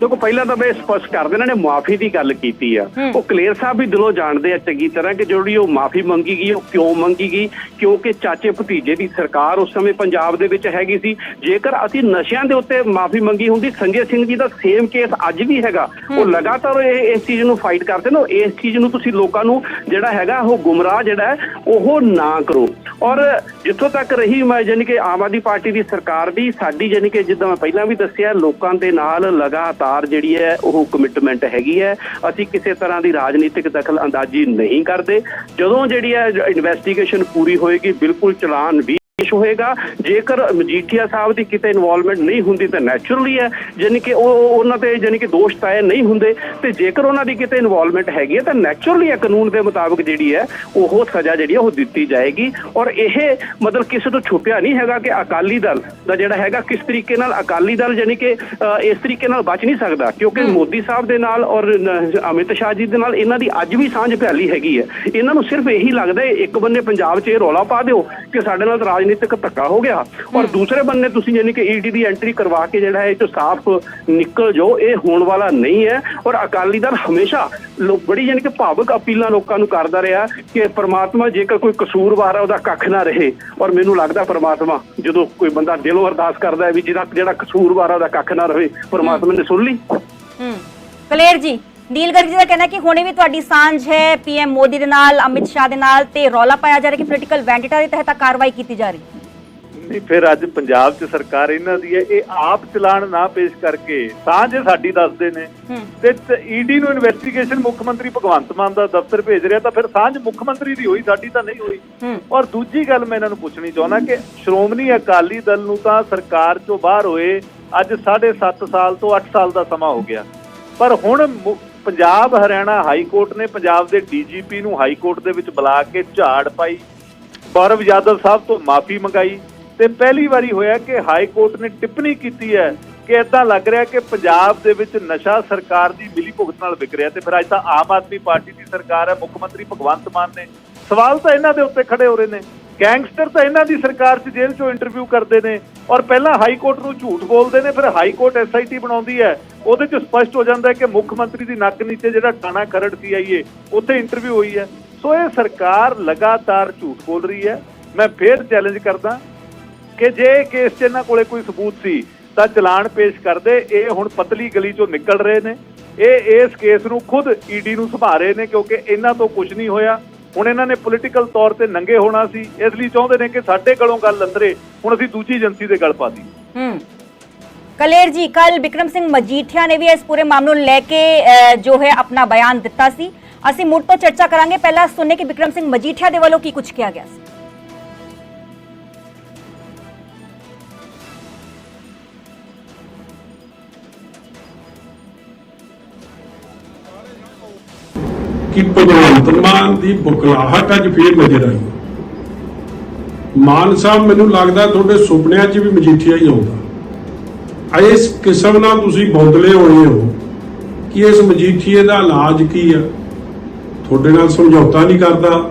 ਦੇਖੋ ਪਹਿਲਾਂ ਤਾਂ ਮੈਂ ਸਪਸ਼ਟ ਕਰ ਦੇਣਾ ਨੇ ਮਾਫੀ ਦੀ ਗੱਲ ਕੀਤੀ ਆ। ਉਹ ਕਲੇਰ ਸਾਹਿਬ ਵੀ ਦਿਲੋਂ ਜਾਣਦੇ ਆ ਚੰਗੀ ਤਰ੍ਹਾਂ ਕਿ ਜਿਹੜੀ ਉਹ ਮਾਫੀ ਮੰਗੀ ਗਈ ਉਹ ਕਿਉਂ ਮੰਗੀ ਗਈ? ਕਿਉਂਕਿ ਚਾਚੇ ਭਤੀਜੇ ਦੀ ਸਰਕਾਰ ਉਸ ਸਮੇਂ ਪੰਜਾਬ ਦੇ ਵਿੱਚ ਹੈਗੀ ਸੀ। ਜੇਕਰ ਅਸੀਂ ਨਸ਼ਿਆਂ ਦੇ ਉੱਤੇ ਮਾਫੀ ਮੰਗੀ ਹੁੰਦੀ ਸੰਜੇ ਸਿੰਘ ਜੀ ਦਾ ਸੇਮ ਕੇਸ ਅੱਜ ਵੀ ਹੈਗਾ। ਉਹ ਲਗਾਤਾਰ ਇਹ ਇਸ ਚੀਜ਼ ਨੂੰ ਫਾਈਟ ਕਰਦੇ ਨੇ ਇਸ ਚੀਜ਼ ਨੂੰ ਤੁਸੀਂ ਲੋਕਾਂ ਨੂੰ ਜਿਹੜਾ ਹੈਗਾ ਉਹ ਗੁੰਮਰਾਹ ਜਿਹੜਾ ਉਹ ਨਾ ਕਰੋ। ਔਰ ਜਿੱਥੋਂ ਤੱਕ ਰਹੀ ਮੈਂ ਯਾਨੀ ਕਿ ਆਮ ਆਦਮੀ ਪਾਰਟੀ ਦੀ ਸਰਕਾਰ ਦੀ ਸਾਡੀ ਯਾਨੀ ਕਿ ਜਿੱਦਾਂ ਮੈਂ ਪਹਿਲਾਂ ਵੀ ਦੱਸਿਆ ਲੋਕਾਂ ਦੇ ਨਾਲ ਲਗਾਤਾਰ ਜਿਹੜੀ ਹੈ, ਉਹ ਕਮਿਟਮੈਂਟ ਹੈਗੀ ਹੈ। ਅਸੀਂ ਕਿਸੇ ਤਰ੍ਹਾਂ ਦੀ ਰਾਜਨੀਤਿਕ ਦਖਲ ਅੰਦਾਜ਼ੀ ਨਹੀਂ ਕਰਦੇ। ਜਦੋਂ ਜਿਹੜੀ ਹੈ ਇਨਵੈਸਟੀਗੇਸ਼ਨ ਪੂਰੀ ਹੋਏਗੀ, ਬਿਲਕੁਲ ਚਲਾਨ ਵੀ ਪੇਸ਼ ਹੋਏਗਾ। ਜੇਕਰ ਮਜੀਠੀਆ ਸਾਹਿਬ ਦੀ ਕਿਤੇ ਇਨਵੋਲਵਮੈਂਟ ਨਹੀਂ ਹੁੰਦੀ ਤਾਂ ਨੈਚੁਰਲੀ ਹੈ ਯਾਨੀ ਕਿ ਉਹ ਉਹ- ਉਹਨਾਂ ਤੇ ਯਾਨੀ ਕਿ ਦੋਸ਼ ਤੈਅ ਨਹੀਂ ਹੁੰਦੇ। ਤੇ ਜੇਕਰ ਉਹਨਾਂ ਦੀ ਕਿਤੇ ਇਨਵੋਲਵਮੈਂਟ ਹੈਗੀ ਹੈ ਤਾਂ ਨੈਚੁਰਲੀ ਹੈ ਕਾਨੂੰਨ ਦੇ ਮੁਤਾਬਕ ਜਿਹੜੀ ਹੈ ਉਹ ਸਜ਼ਾ ਜਿਹੜੀ ਉਹ ਦਿੱਤੀ ਜਾਏਗੀ। ਔਰ ਇਹ ਮਤਲਬ ਕਿਸੇ ਤੋਂ ਛੁਪਿਆ ਨਹੀਂ ਹੈਗਾ ਕਿ ਅਕਾਲੀ ਦਲ ਦਾ ਜਿਹੜਾ ਹੈਗਾ ਕਿਸ ਤਰੀਕੇ ਨਾਲ ਅਕਾਲੀ ਦਲ ਯਾਨੀ ਕਿ ਇਸ ਤਰੀਕੇ ਨਾਲ ਬਚ ਨਹੀਂ ਸਕਦਾ। ਕਿਉਂਕਿ ਮੋਦੀ ਸਾਹਿਬ ਦੇ ਨਾਲ ਔਰ ਅਮਿਤ ਸ਼ਾਹ ਜੀ ਦੇ ਨਾਲ ਇਹਨਾਂ ਦੀ ਅੱਜ ਵੀ ਸਾਂਝ ਭਿਆਲੀ ਹੈਗੀ ਹੈ। ਇਹਨਾਂ ਨੂੰ ਸਿਰਫ ਇਹੀ ਲੱਗਦਾ ਇੱਕ ਬੰਨੇ ਪੰਜਾਬ 'ਚ ਇਹ ਰੌਲਾ ਪਾ ਦਿਓ ਕਿ ਸਾਡੇ ਨਾਲ ਤਾਂ ਰਾਜਨੀਤਿਕ ਧੱਕਾ ਹੋ ਗਿਆ। ਔਰ ਦੂਸਰੇ ਬੰਨੇ ਤੁਸੀਂ ਯਾਨੀ ਕਿ ਈਡੀ ਦੀ ਐਂਟਰੀ ਕਰਵਾ ਕੇ ਜਿਹੜਾ ਹੈ ਇਹ 'ਚੋਂ ਸਾਫ਼ ਨਿਕਲ ਜਾਓ ਇਹ ਹੋਣ ਵਾਲਾ ਨਹੀਂ ਹੈ। ਔਰ ਅਕਾਲੀ ਦਲ ਹਮੇਸ਼ਾ ਲੋਕ ਬੜੀ ਯਾਨੀ ਕਿ ਭਾਵਕ ਅਪੀਲਾਂ ਲੋਕਾਂ ਨੂੰ ਕਰਦਾ ਰਿਹਾ ਕਿ ਪ੍ਰਮਾਤਮਾ ਜੇਕਰ ਕੋਈ ਕਸੂਰਵਾਰ ਹੈ ਉਹਦਾ ਕੱਖ ਨਾ ਰਹੇ। ਔਰ ਮੈਨੂੰ ਲੱਗਦਾ ਪ੍ਰਮਾਤਮਾ ਜਦੋਂ ਕੋਈ ਬੰਦਾ ਦਿਲੋਂ ਅਰਦਾਸ ਕਰਦਾ ਹੈ ਵੀ ਜਿਹੜਾ ਜਿਹੜਾ ਕਸੂਰਵਾਰ ਹੈ ਉਹਦਾ ਕੱਖ ਨਾ ਰਹੇ ਪ੍ਰਮਾਤਮਾ ਨੇ ਸੁਣ ਲਈ। ਹੂੰ। ਕਲੇਰ ਜੀ। ਨੀਲ ਗਰਗ ਜੀ ਦਾ ਕਹਿਣਾ ਕਿ ਹੁਣੇ ਵੀ ਤੁਹਾਡੀ ਸਾਂਝ ਹੈ ਪੀਐਮ ਮੋਦੀ ਦੇ ਨਾਲ ਅਮਿਤ ਸ਼ਾਹ ਦੇ ਨਾਲ ਤੇ ਰੌਲਾ ਪਾਇਆ ਜਾ ਰਿਹਾ ਕਿ ਪੋਲੀਟੀਕਲ ਵੈਂਡੇਟਾ ਦੇ ਤਹਿਤ ਕਾਰਵਾਈ ਕੀਤੀ ਜਾ ਰਹੀ ਨਹੀਂ ਫਿਰ ਅੱਜ ਪੰਜਾਬ 'ਚ ਸਰਕਾਰ ਇਹਨਾਂ ਦੀ ਹੈ ਇਹ ਆਪ ਚਲਾਨ ਨਾ ਪੇਸ਼ ਕਰਕੇ ਸਾਂਝ ਸਾਡੀ ਦੱਸਦੇ ਨੇ। ਤੇ ਈਡੀ ਨੂੰ ਇਨਵੈਸਟੀਗੇਸ਼ਨ ਮੁੱਖ ਮੰਤਰੀ ਭਗਵੰਤ ਮਾਨ ਦਾ ਦਫ਼ਤਰ ਭੇਜ ਰਿਹਾ ਤਾਂ ਫਿਰ ਸਾਂਝ ਮੁੱਖ ਮੰਤਰੀ ਦੀ ਹੋਈ ਸਾਡੀ ਤਾਂ ਨਹੀਂ ਹੋਈ। ਔਰ ਦੂਜੀ ਗੱਲ ਮੈਂ ਇਹਨਾਂ ਨੂੰ ਪੁੱਛਣੀ ਚਾਹੁੰਦਾ ਕਿ ਸ਼੍ਰੋਮਣੀ ਅਕਾਲੀ ਦਲ ਨੂੰ ਤਾਂ ਸਰਕਾਰ ਚੋਂ ਬਾਹਰ ਹੋਏ ਅੱਜ 7.5 ਸਾਲ ਤੋਂ 8 ਸਾਲ ਦਾ ਸਮਾਂ ਹੋ ਗਿਆ। ਪਰ ਹੁਣ ਪੰਜਾਬ ਹਰਿਆਣਾ ਹਾਈ ਕੋਰਟ ਨੇ ਪੰਜਾਬ ਦੇ ਡੀਜੀਪੀ ਨੂੰ ਹਾਈ ਕੋਰਟ ਦੇ ਵਿੱਚ ਬੁਲਾ ਕੇ ਝਾੜ ਪਾਈ। ਗੌਰਵ ਯਾਦਵ ਸਾਹਿਬ ਤੋਂ ਮਾਫੀ ਮੰਗਾਈ ਤੇ ਪਹਿਲੀ ਵਾਰੀ ਹੋਇਆ ਕਿ ਹਾਈ ਕੋਰਟ ਨੇ ਟਿੱਪਣੀ ਕੀਤੀ ਹੈ ਕਿ ਇਦਾਂ ਲੱਗ ਰਿਹਾ ਕਿ ਪੰਜਾਬ ਦੇ ਵਿੱਚ ਨਸ਼ਾ ਸਰਕਾਰ ਦੀ ਮਿਲੀ ਭੁਗਤ ਨਾਲ ਵਿਕ ਰਿਹਾ ਤੇ ਫਿਰ ਅੱਜ ਤਾਂ ਆਮ ਆਦਮੀ ਪਾਰਟੀ ਦੀ ਸਰਕਾਰ ਹੈ, ਮੁੱਖ ਮੰਤਰੀ ਭਗਵੰਤ ਮਾਨ ਨੇ। ਸਵਾਲ ਤਾਂ ਇਹਨਾਂ ਦੇ ਉੱਤੇ ਖੜੇ ਹੋ ਰਹੇ ਨੇ। ਗੈਂਗਸਟਰ ਤਾਂ ਇਹਨਾਂ ਦੀ ਸਰਕਾਰ 'ਚ ਜੇਲ੍ਹ 'ਚੋਂ ਇੰਟਰਵਿਊ ਕਰਦੇ ਨੇ ਔਰ ਪਹਿਲਾਂ ਹਾਈ ਕੋਰਟ ਨੂੰ ਝੂਠ ਬੋਲਦੇ ਨੇ, ਫਿਰ ਹਾਈ ਕੋਰਟ ਐਸਆਈਟੀ ਬਣਾਉਂਦੀ ਹੈ। ਉਹਦੇ 'ਚ ਸਪਸ਼ਟ ਹੋ ਜਾਂਦਾ ਹੈ ਕਿ ਮੁੱਖ ਮੰਤਰੀ ਦੀ ਨੱਕ ਨੀਚੇ ਜਿਹੜਾ ਥਾਣਾ ਖਰੜ ਸੀਆਈਏ ਉੱਥੇ ਇੰਟਰਵਿਊ ਹੋਈ ਹੈ। ਸੋ ਇਹ ਸਰਕਾਰ ਲਗਾਤਾਰ ਝੂਠ ਬੋਲ ਰਹੀ ਹੈ। ਮੈਂ ਫੇਰ ਚੈਲੰਜ ਕਰਦਾ ਕਿ ਜੇ ਕੇਸ 'ਚ ਇਹਨਾਂ ਕੋਲੇ ਕੋਈ ਸਬੂਤ ਸੀ, ਤਾਂ ਚਲਾਨ ਪੇਸ਼ ਕਰਦੇ। ਇਹ ਹੁਣ ਪਤਲੀ ਗਲੀ 'ਚੋਂ ਨਿਕਲ ਰਹੇ ਨੇ। ਇਹ ਇਸ ਕੇਸ ਨੂੰ ਖੁਦ ਈਡੀ ਨੂੰ ਸੰਭਾਰੇ ਨੇ, ਕਿਉਂਕਿ ਇਹਨਾਂ ਤੋਂ ਕੁਝ ਨਹੀਂ ਹੋਇਆ। ਹੁਣ ਇਹਨਾਂ ਨੇ ਪੋਲੀਟੀਕਲ ਤੌਰ ਤੇ ਨੰਗੇ ਹੋਣਾ ਸੀ, ਇਸ ਲਈ ਚਾਹੁੰਦੇ ਨੇ ਕਿ ਸਾਡੇ ਗਲੋਂ ਗੱਲ ਅੰਦਰੇ, ਹੁਣ ਅਸੀਂ ਦੂਜੀ ਏਜੰਸੀ ਦੇ ਗਲ ਪਾ ਹੂੰ। ਕਲੇਰ ਜੀ ਕੱਲ ਵਿਕਰਮ ਸਿੰਘ ਮਜੀਠੀਆ ਨੇ ਵੀ ਇਸ ਪੂਰੇ ਮਾਮਲੇ ਨੂੰ ਲੈ ਕੇ ਜੋ ਹੈ ਆਪਣਾ ਬਿਆਨ ਦਿੱਤਾ ਸੀ। ਅਸੀਂ ਮੁੜ ਤੋਂ ਚਰਚਾ ਕਰਾਂਗੇ। ਪਹਿਲਾਂ ਸੁਣਨੇ ਕਿ ਵਿਕਰਮ ਸਿੰਘ ਮਜੀਠੀਆ ਦੇ ਵੱਲੋਂ ਕੀ ਕੁਝ ਕਿਹਾ ਗਿਆ ਸੀ। ਕਿ ਭਗਵੰਤ ਮਾਨ ਦੀ ਬੁਕਲਾਹਟ ਅੱਜ ਫੇਰ ਨਜ਼ਰ ਆਈ। ਮਾਨ ਸਾਹਿਬ, ਮੈਨੂੰ ਲੱਗਦਾ ਤੁਹਾਡੇ ਸੁਪਨਿਆਂ 'ਚ ਵੀ ਮਜੀਠੀਆ ਹੀ ਆਉਂਦਾ। ਇਸ ਕਿਸਮ ਨਾਲ ਤੁਸੀਂ ਬੌਂਦਲੇ ਹੋਏ ਹੋ ਕਿ ਇਸ ਮਜੀਠੀਏ ਦਾ ਇਲਾਜ ਕੀ ਆ? ਤੁਹਾਡੇ ਨਾਲ ਸਮਝੌਤਾ ਨਹੀਂ ਕਰਦਾ।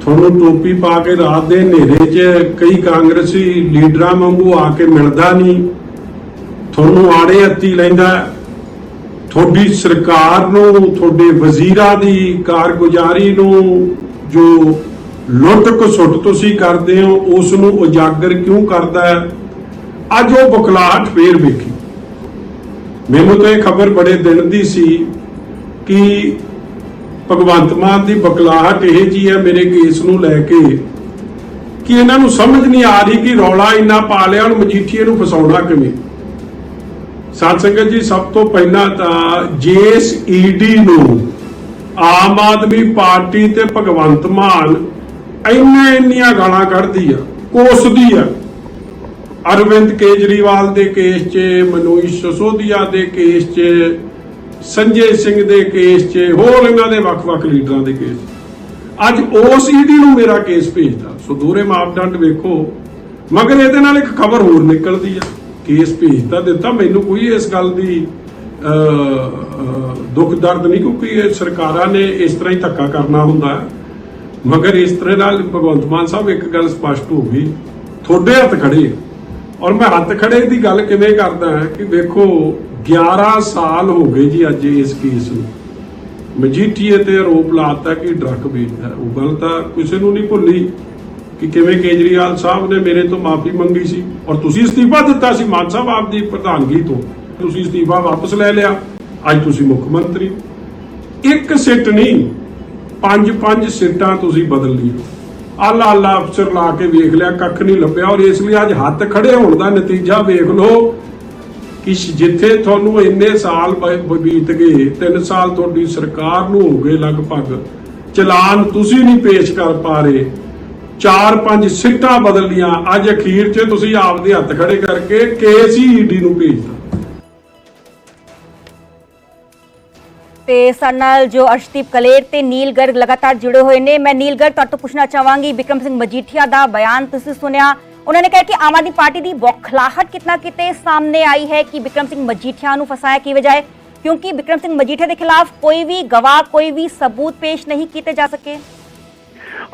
ਤੁਹਾਨੂੰ ਟੋਪੀ ਪਾ ਕੇ ਰਾਤ ਦੇ ਹਨੇਰੇ 'ਚ ਕਈ ਕਾਂਗਰਸੀ ਲੀਡਰਾਂ ਵਾਂਗੂ ਆ ਕੇ ਮਿਲਦਾ ਨਹੀਂ। ਤੁਹਾਨੂੰ ਆੜੇ ਹੱਤੀ ਲੈਂਦਾ। ਤੁਹਾਡੀ ਸਰਕਾਰ ਨੂੰ, ਤੁਹਾਡੇ ਵਜ਼ੀਰਾਂ ਦੀ ਕਾਰਗੁਜ਼ਾਰੀ ਨੂੰ ਜੋ ਲੁੱਟ ਖਸੁੱਟ ਤੁਸੀਂ ਕਰਦੇ ਹੋ, ਉਸ ਨੂੰ ਉਜਾਗਰ ਕਿਉਂ ਕਰਦਾ ਹੈ? ਅੱਜ ਉਹ ਬੁਖਲਾਹਟ ਫੇਰ ਵੇਖੀ। ਮੈਨੂੰ ਤਾਂ ਇਹ ਖਬਰ ਬੜੇ ਦਿਨ ਦੀ ਸੀ ਕਿ ਭਗਵੰਤ ਮਾਨ ਦੀ ਬੁਖਲਾਹਟ ਇਹ ਜੀ ਹੈ ਮੇਰੇ ਕੇਸ ਨੂੰ ਲੈ ਕੇ ਕਿ ਇਹਨਾਂ ਨੂੰ ਸਮਝ ਨਹੀਂ ਆ ਰਹੀ ਕਿ ਰੌਲਾ ਇੰਨਾ ਪਾ ਲਿਆ, ਹੁਣ ਮਜੀਠੀਏ ਨੂੰ ਫਸਾਉਣਾ ਕਿਵੇਂ? ਸਾਧ ਸੰਗਤ ਜੀ, ਸਭ ਤੋਂ ਪਹਿਲਾਂ ਤਾਂ ਜੇਸ ਈਡੀ ਨੂੰ ਆਮ ਆਦਮੀ ਪਾਰਟੀ ਤੇ ਭਗਵੰਤ ਮਾਨ ਇੰਨੇ ਇੰਨੀਆਂ ਗਾਲਾਂ ਕੱਢਦੀ ਆ, ਕੋਸਦੀ ਆ। ਅਰਵਿੰਦ ਕੇਜਰੀਵਾਲ ਦੇ ਕੇਸ 'ਚ ਮਨੋਜ ਸਸੋਦੀਆ ਦੇ ਕੇਸ 'ਚ, ਸੰਜੇ ਸਿੰਘ ਦੇ ਕੇਸ 'ਚ, ਹੋਰ ਇਹਨਾਂ ਦੇ ਵੱਖ-ਵੱਖ ਲੀਡਰਾਂ ਦੇ ਕੇਸ ਅੱਜ ਉਸ ਈਡੀ ਨੂੰ ਮੇਰਾ ਕੇਸ ਭੇਜਦਾ। ਸੋ ਦੋਹਰੇ ਮਾਪਦੰਡ ਵੇਖੋ, ਮਗਰ ਇਹਦੇ ਨਾਲ ਇੱਕ ਖਬਰ ਹੋਰ ਨਿਕਲਦੀ ਆ। ਕੇਸ ਭੇਜ ਤਾਂ ਦਿੱਤਾ। ਮੈਨੂੰ ਕੋਈ ਇਸ ਗੱਲ ਦੀ ਦੁੱਖ ਦਰਦ ਨਹੀਂ, ਕਿਉਂਕਿ ਇਹ ਸਰਕਾਰਾਂ ਨੇ ਇਸ ਤਰ੍ਹਾਂ ਹੀ ਧੱਕਾ ਕਰਨਾ ਹੁੰਦਾ ਮਗਰ ਇਸ ਤਰ੍ਹਾਂ ਨਾਲ ਭਗਵੰਤ ਮਾਨ ਸਾਹਿਬ ਇੱਕ ਗੱਲ ਸਪਸ਼ਟ ਹੋ ਗਈ। ਤੁਹਾਡੇ ਹੱਥ ਖੜੇ ਔਰ ਮੈਂ ਹੱਥ ਖੜੇ ਦੀ ਗੱਲ ਕਿਵੇਂ ਕਰਦਾ ਹਾਂ ਕਿ ਵੇਖੋ 11 ਸਾਲ ਹੋ ਗਏ ਜੀ ਅੱਜ ਇਸ ਕੇਸ ਨੂੰ। ਮਜੀਠੀਏ ਤੇ ਆਰੋਪ ਲਾਤਾ ਕਿ ਡਰੱਗ ਵੇਚਦਾ ਉਹ ਗੱਲ ਤਾਂ ਕਿਸੇ ਨੂੰ ਨਹੀਂ ਭੁੱਲੀ ਕਿ ਕਿਵੇਂ ਕੇਜਰੀਵਾਲ ਸਾਹਿਬ ਨੇ ਮੇਰੇ ਤੋਂ ਮਾਫੀ ਮੰਗੀ ਸੀ ਔਰ ਤੁਸੀਂ ਅਸਤੀਫਾ ਦਿੱਤਾ ਸੀ ਮਾਨ ਸਾਹਿਬ ਆਪ ਦੀ ਪ੍ਰਧਾਨਗੀ ਤੋਂ। ਤੁਸੀਂ ਅਸਤੀਫਾ ਵਾਪਸ ਲੈ ਲਿਆ। ਅੱਜ ਤੁਸੀਂ ਮੁੱਖ ਮੰਤਰੀ। ਇੱਕ ਸਿੱਟ ਨਹੀਂ, ਪੰਜ ਪੰਜ ਸਿੱਟਾਂ ਤੁਸੀਂ ਬਦਲ ਲਈਆਂ। ਆਲਾ ਆਲਾ ਅਫਸਰ ਲਾ ਕੇ ਵੇਖ ਲਿਆ, ਕੱਖ ਨਹੀਂ ਲੱਭਿਆ ਔਰ ਇਸ ਲਈ ਅੱਜ ਹੱਥ ਖੜੇ ਹੋਣ ਦਾ ਨਤੀਜਾ ਵੇਖ ਲਓ ਕਿ ਜਿੱਥੇ ਤੁਹਾਨੂੰ ਇੰਨੇ ਸਾਲ ਬੀਤ ਗਏ 3 ਸਾਲ ਤੁਹਾਡੀ ਸਰਕਾਰ ਨੂੰ ਹੋ ਗਏ ਲਗਭਗ। ਚਲਾਨ ਤੁਸੀਂ ਨਹੀਂ ਪੇਸ਼ ਕਰ ਪਾ ਰਹੇ। ਚਾਰ ਪੰਜ ਸਿੱਟਾਂ ਬਦਲ ਲੀਆਂ ਅੱਜ ਅਖੀਰ 'ਚ ਤੁਸੀਂ ਆਪਦੇ ਹੱਥ ਖੜੇ ਕਰਕੇ ਕੇਸ ਹੀ ਈਡੀ ਨੂੰ ਭੇਜਦਾ ਤੇ ਸਾਡੇ ਨਾਲ ਜੋ ਅਰਸ਼ਦੀਪ ਕਲੇਰ ਤੇ ਨੀਲ ਗਰਗ ਲਗਾਤਾਰ ਜੁੜੇ ਹੋਏ ਨੇ, ਮੈਂ ਨੀਲ ਗਰਗ ਤੁਹਾਡੇ ਤੋਂ ਪੁੱਛਣਾ ਚਾਹਾਂਗੀ, ਵਿਕਰਮ ਸਿੰਘ ਮਜੀਠੀਆ ਦਾ ਬਿਆਨ ਤੁਸੀਂ ਸੁਣਿਆ। ਉਹਨਾਂ ਨੇ ਕਿਹਾ ਕਿ ਆਮ ਆਦਮੀ ਪਾਰਟੀ ਦੀ ਬੌਖਲਾਹਟ ਕਿਤਨਾ ਕਿਤੇ ਸਾਹਮਣੇ ਆਈ ਹੈ ਕਿ ਵਿਕਰਮ ਸਿੰਘ ਮਜੀਠੀਆ ਨੂੰ ਫਸਾਇਆ ਕੀ ਵਜਾਏ ਕਿਉਂਕਿ ਵਿਕਰਮ ਸਿੰਘ ਮਜੀਠੀਆ ਦੇ ਖਿਲਾਫ ਕੋਈ ਵੀ ਗਵਾਹ, ਕੋਈ ਵੀ ਸਬੂਤ ਪੇਸ਼ ਨਹੀਂ ਕੀਤੇ ਜਾ ਸਕੇ।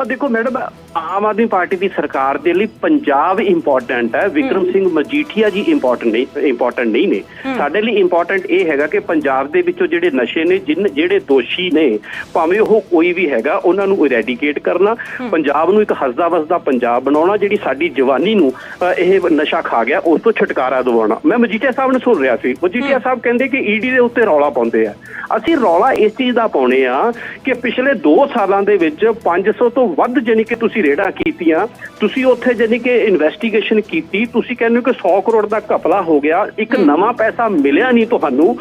ਔਰ ਦੇਖੋ ਮੈਡਮ ਆਮ ਆਦਮੀ ਪਾਰਟੀ ਦੀ ਸਰਕਾਰ ਦੇ ਲਈ ਪੰਜਾਬ ਇੰਪੋਰਟੈਂਟ ਹੈ। ਵਿਕਰਮ ਸਿੰਘ ਮਜੀਠੀਆ ਜੀ ਇੰਪੋਰਟੈਂਟ ਨਹੀਂ ਇੰਪੋਰਟੈਂਟ ਨਹੀਂ ਨੇ। ਸਾਡੇ ਲਈ ਇੰਪੋਰਟੈਂਟ ਇਹ ਹੈਗਾ ਕਿ ਪੰਜਾਬ ਦੇ ਵਿੱਚੋਂ ਜਿਹੜੇ ਨਸ਼ੇ ਨੇ ਜਿਨ ਜਿਹੜੇ ਦੋਸ਼ੀ ਨੇ ਭਾਵੇਂ ਉਹ ਕੋਈ ਵੀ ਹੈਗਾ ਉਹਨਾਂ ਨੂੰ ਇਰੈਡੀਕੇਟ ਕਰਨਾ ਪੰਜਾਬ ਨੂੰ ਇੱਕ ਹੱਸਦਾ ਵਸਦਾ ਪੰਜਾਬ ਬਣਾਉਣਾ ਜਿਹੜੀ ਸਾਡੀ ਜਵਾਨੀ ਨੂੰ ਇਹ ਨਸ਼ਾ ਖਾ ਗਿਆ ਉਸ ਤੋਂ ਛੁਟਕਾਰਾ ਦਿਵਾਉਣਾ। ਮੈਂ ਮਜੀਠੀਆ ਸਾਹਿਬ ਨੂੰ ਸੁਣ ਰਿਹਾ ਸੀ। ਮਜੀਠੀਆ ਸਾਹਿਬ ਕਹਿੰਦੇ ਕਿ ਈਡੀ ਦੇ ਉੱਤੇ ਰੌਲਾ ਪਾਉਂਦੇ ਆ। ਅਸੀਂ ਰੌਲਾ ਇਸ ਚੀਜ਼ ਦਾ ਪਾਉਣੇ ਆ ਕਿ ਪਿਛਲੇ 2 ਸਾਲਾਂ ਦੇ ਵਿੱਚ 500 ਤੋਂ ਵੱਧ ਜਾਨੀ ਕਿ ਤੁਸੀਂ ਰੇਡਾਂ ਕੀਤੀਆਂ ਤੁਸੀਂ ਉੱਥੇ ਜਾਨੀ ਕਿ ਇਨਵੈਸਟੀਗੇਸ਼ਨ ਕੀਤੀ ਤੁਸੀਂ ਕਹਿੰਦੇ ਹੋ ਕਿ 100 ਕਰੋੜ ਦਾ ਘਪਲਾ ਹੋ ਗਿਆ ਇੱਕ ਨਵਾਂ ਪੈਸਾ ਮਿਲਿਆ ਨਹੀਂ ਤੁਹਾਨੂੰ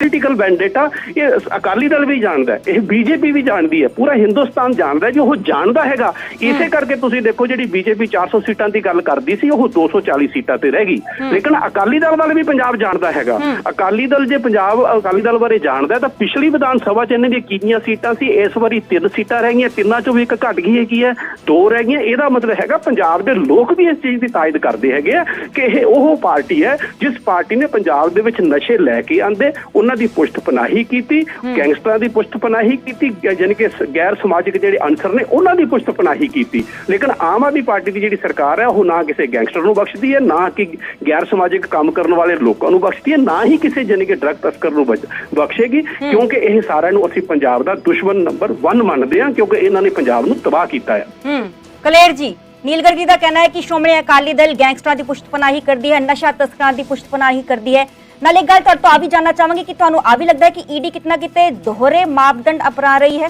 ਪੋਲੀਟੀਕਲ ਵੈਂਡੇਟਾ ਇਹ ਅਕਾਲੀ ਦਲ ਵੀ ਜਾਣਦਾ ਹੈ, ਇਹ ਬੀਜੇਪੀ ਵੀ ਜਾਣਦੀ ਹੈ ਪੂਰਾ ਹਿੰਦੁਸਤਾਨ ਜਾਣਦਾ ਹੈ, ਜੋ ਉਹ ਜਾਣਦਾ ਹੈਗਾ। ਇਸੇ ਕਰਕੇ ਤੁਸੀਂ ਦੇਖੋ ਜਿਹੜੀ ਬੀਜੇਪੀ 400 ਸੀਟਾਂ ਦੀ ਗੱਲ ਕਰਦੀ ਸੀ ਉਹ 240 ਸੀਟਾਂ ਤੇ ਰਹਿ ਗਈ। ਲੇਕਿਨ ਅਕਾਲੀ ਦਲ ਵਾਲੇ ਵੀ ਪੰਜਾਬ ਜਾਣਦਾ ਹੈਗਾ। ਅਕਾਲੀ ਦਲ ਜੇ ਪੰਜਾਬ ਅਕਾਲੀ ਦਲ ਬਾਰੇ ਜਾਣਦਾ ਹੈ ਤਾਂ ਪਿਛਲੀ ਵਿਧਾਨ ਸਭਾ ਚ ਇਹਨਾਂ ਦੀਆਂ ਕਿੰਨੀਆਂ ਸੀਟਾਂ ਸੀ ਇਸ ਵਾਰੀ ਤਿੰਨ ਸੀਟਾਂ ਰਹਿ ਗਈਆਂ ਤਿੰਨਾਂ ਚੋਂ ਵੀ ਇੱਕ ਘਟ ਗਈ ਹੈਗੀ ਹੈ ਦੋ ਰਹਿ ਗਈਆਂ। ਇਹਦਾ ਮਤਲਬ ਹੈਗਾ ਪੰਜਾਬ ਦੇ ਲੋਕ ਵੀ ਇਸ ਚੀਜ਼ ਦੀ ਤਾਇਦ ਕਰਦੇ ਹੈਗੇ ਆ ਕਿ ਇਹ ਉਹ ਪਾਰਟੀ ਹੈ ਜਿਸ ਪਾਰਟੀ ਨੇ ਪੰਜਾਬ ਦੇ ਵਿੱਚ ਨਸ਼ੇ ਲੈ ਕੇ ਆਂਦੇ ਉਹਨਾਂ ਦੀ ਪੁਸ਼ਤ ਪਨਾਹੀ ਕੀਤੀ ਗੈਂਗਸਟਰਾਂ ਦੀ ਪੁਸ਼ਤ ਪਨਾਹੀ ਕੀਤੀ ਯਾਨੀ ਕਿ ਗੈਰ ਸਮਾਜਿਕ ਜਿਹੜੇ ਅਨਸਰ ਨੇ ਉਹਨਾਂ ਦੀ ਪੁਸ਼ਤ ਪਨਾਹੀ ਕੀਤੀ। ਲੇਕਿਨ ਆਮ ਆਦਮੀ ਪਾਰਟੀ ਦੀ ਜਿਹੜੀ ਸਰਕਾਰ ਹੈ ਉਹ ਨਾ ਕਿਸੇ ਗੈਂਗਸਟਰ ਨੂੰ ਬਖਸ਼ਦੀ ਹੈ ਨਾ ਕਿ ਗੈਰ ਸਮਾਜਿਕ ਕੰਮ ਕਰਨ ਵਾਲੇ ਲੋਕਾਂ ਨੂੰ ਬਖਸ਼ਦੀ ਹੈ ਨਾ ਹੀ ਕਿਸੇ ਯਾਨੀ ਕਿ ਡਰਗ ਤਸਕਰ ਨੂੰ ਬਖਸ਼ੇਗੀ ਕਿਉਂਕਿ ਇਹ ਸਾਰਿਆਂ ਨੂੰ ਅਸੀਂ ਪੰਜਾਬ ਦਾ ਦੁਸ਼ਮਣ ਨੰਬਰ 1 ਮੰਨਦੇ ਹਾਂ ਕਿਉਂਕਿ ਇਹਨਾਂ ਨੇ ਪੰਜਾਬ ਨੂੰ ਤਬਾਹ ਕੀਤਾ ਹੈ। ਹੂੰ। ਕਲੇਰ ਜੀ ਨੀਲ ਗਰਗ ਜੀ ਦਾ ਕਹਿਣਾ ਹੈ ਕਿ ਸ਼੍ਰੋਮਣੀ ਅਕਾਲੀ ਦਲ ਗੈਂਗਸਟਰਾਂ ਦੀ ਪੁਸ਼ਤਪਨਾਹੀ ਕਰਦੀ ਹੈ ਨਸ਼ਾ ਤਸਕਰਾਂ ਦੀ ਪੁਸ਼ਤਪਨਾਹੀ ਕਰਦੀ ਹੈ। ਨਾਲ ਇੱਕ ਗੱਲ ਤੁਹਾਡੇ ਤੋਂ ਆ ਵੀ ਜਾਨਣਾ ਚਾਹਾਂਗੇ ਕਿ ਤੁਹਾਨੂੰ ਆ ਵੀ ਲੱਗਦਾ ਹੈ ਕਿ ਈਡੀ ਕਿਤਨਾ ਕਿਤੇ ਦੋਹਰੇ ਮਾਪਦੰਡ ਅਪਣਾ ਰਹੀ ਹੈ?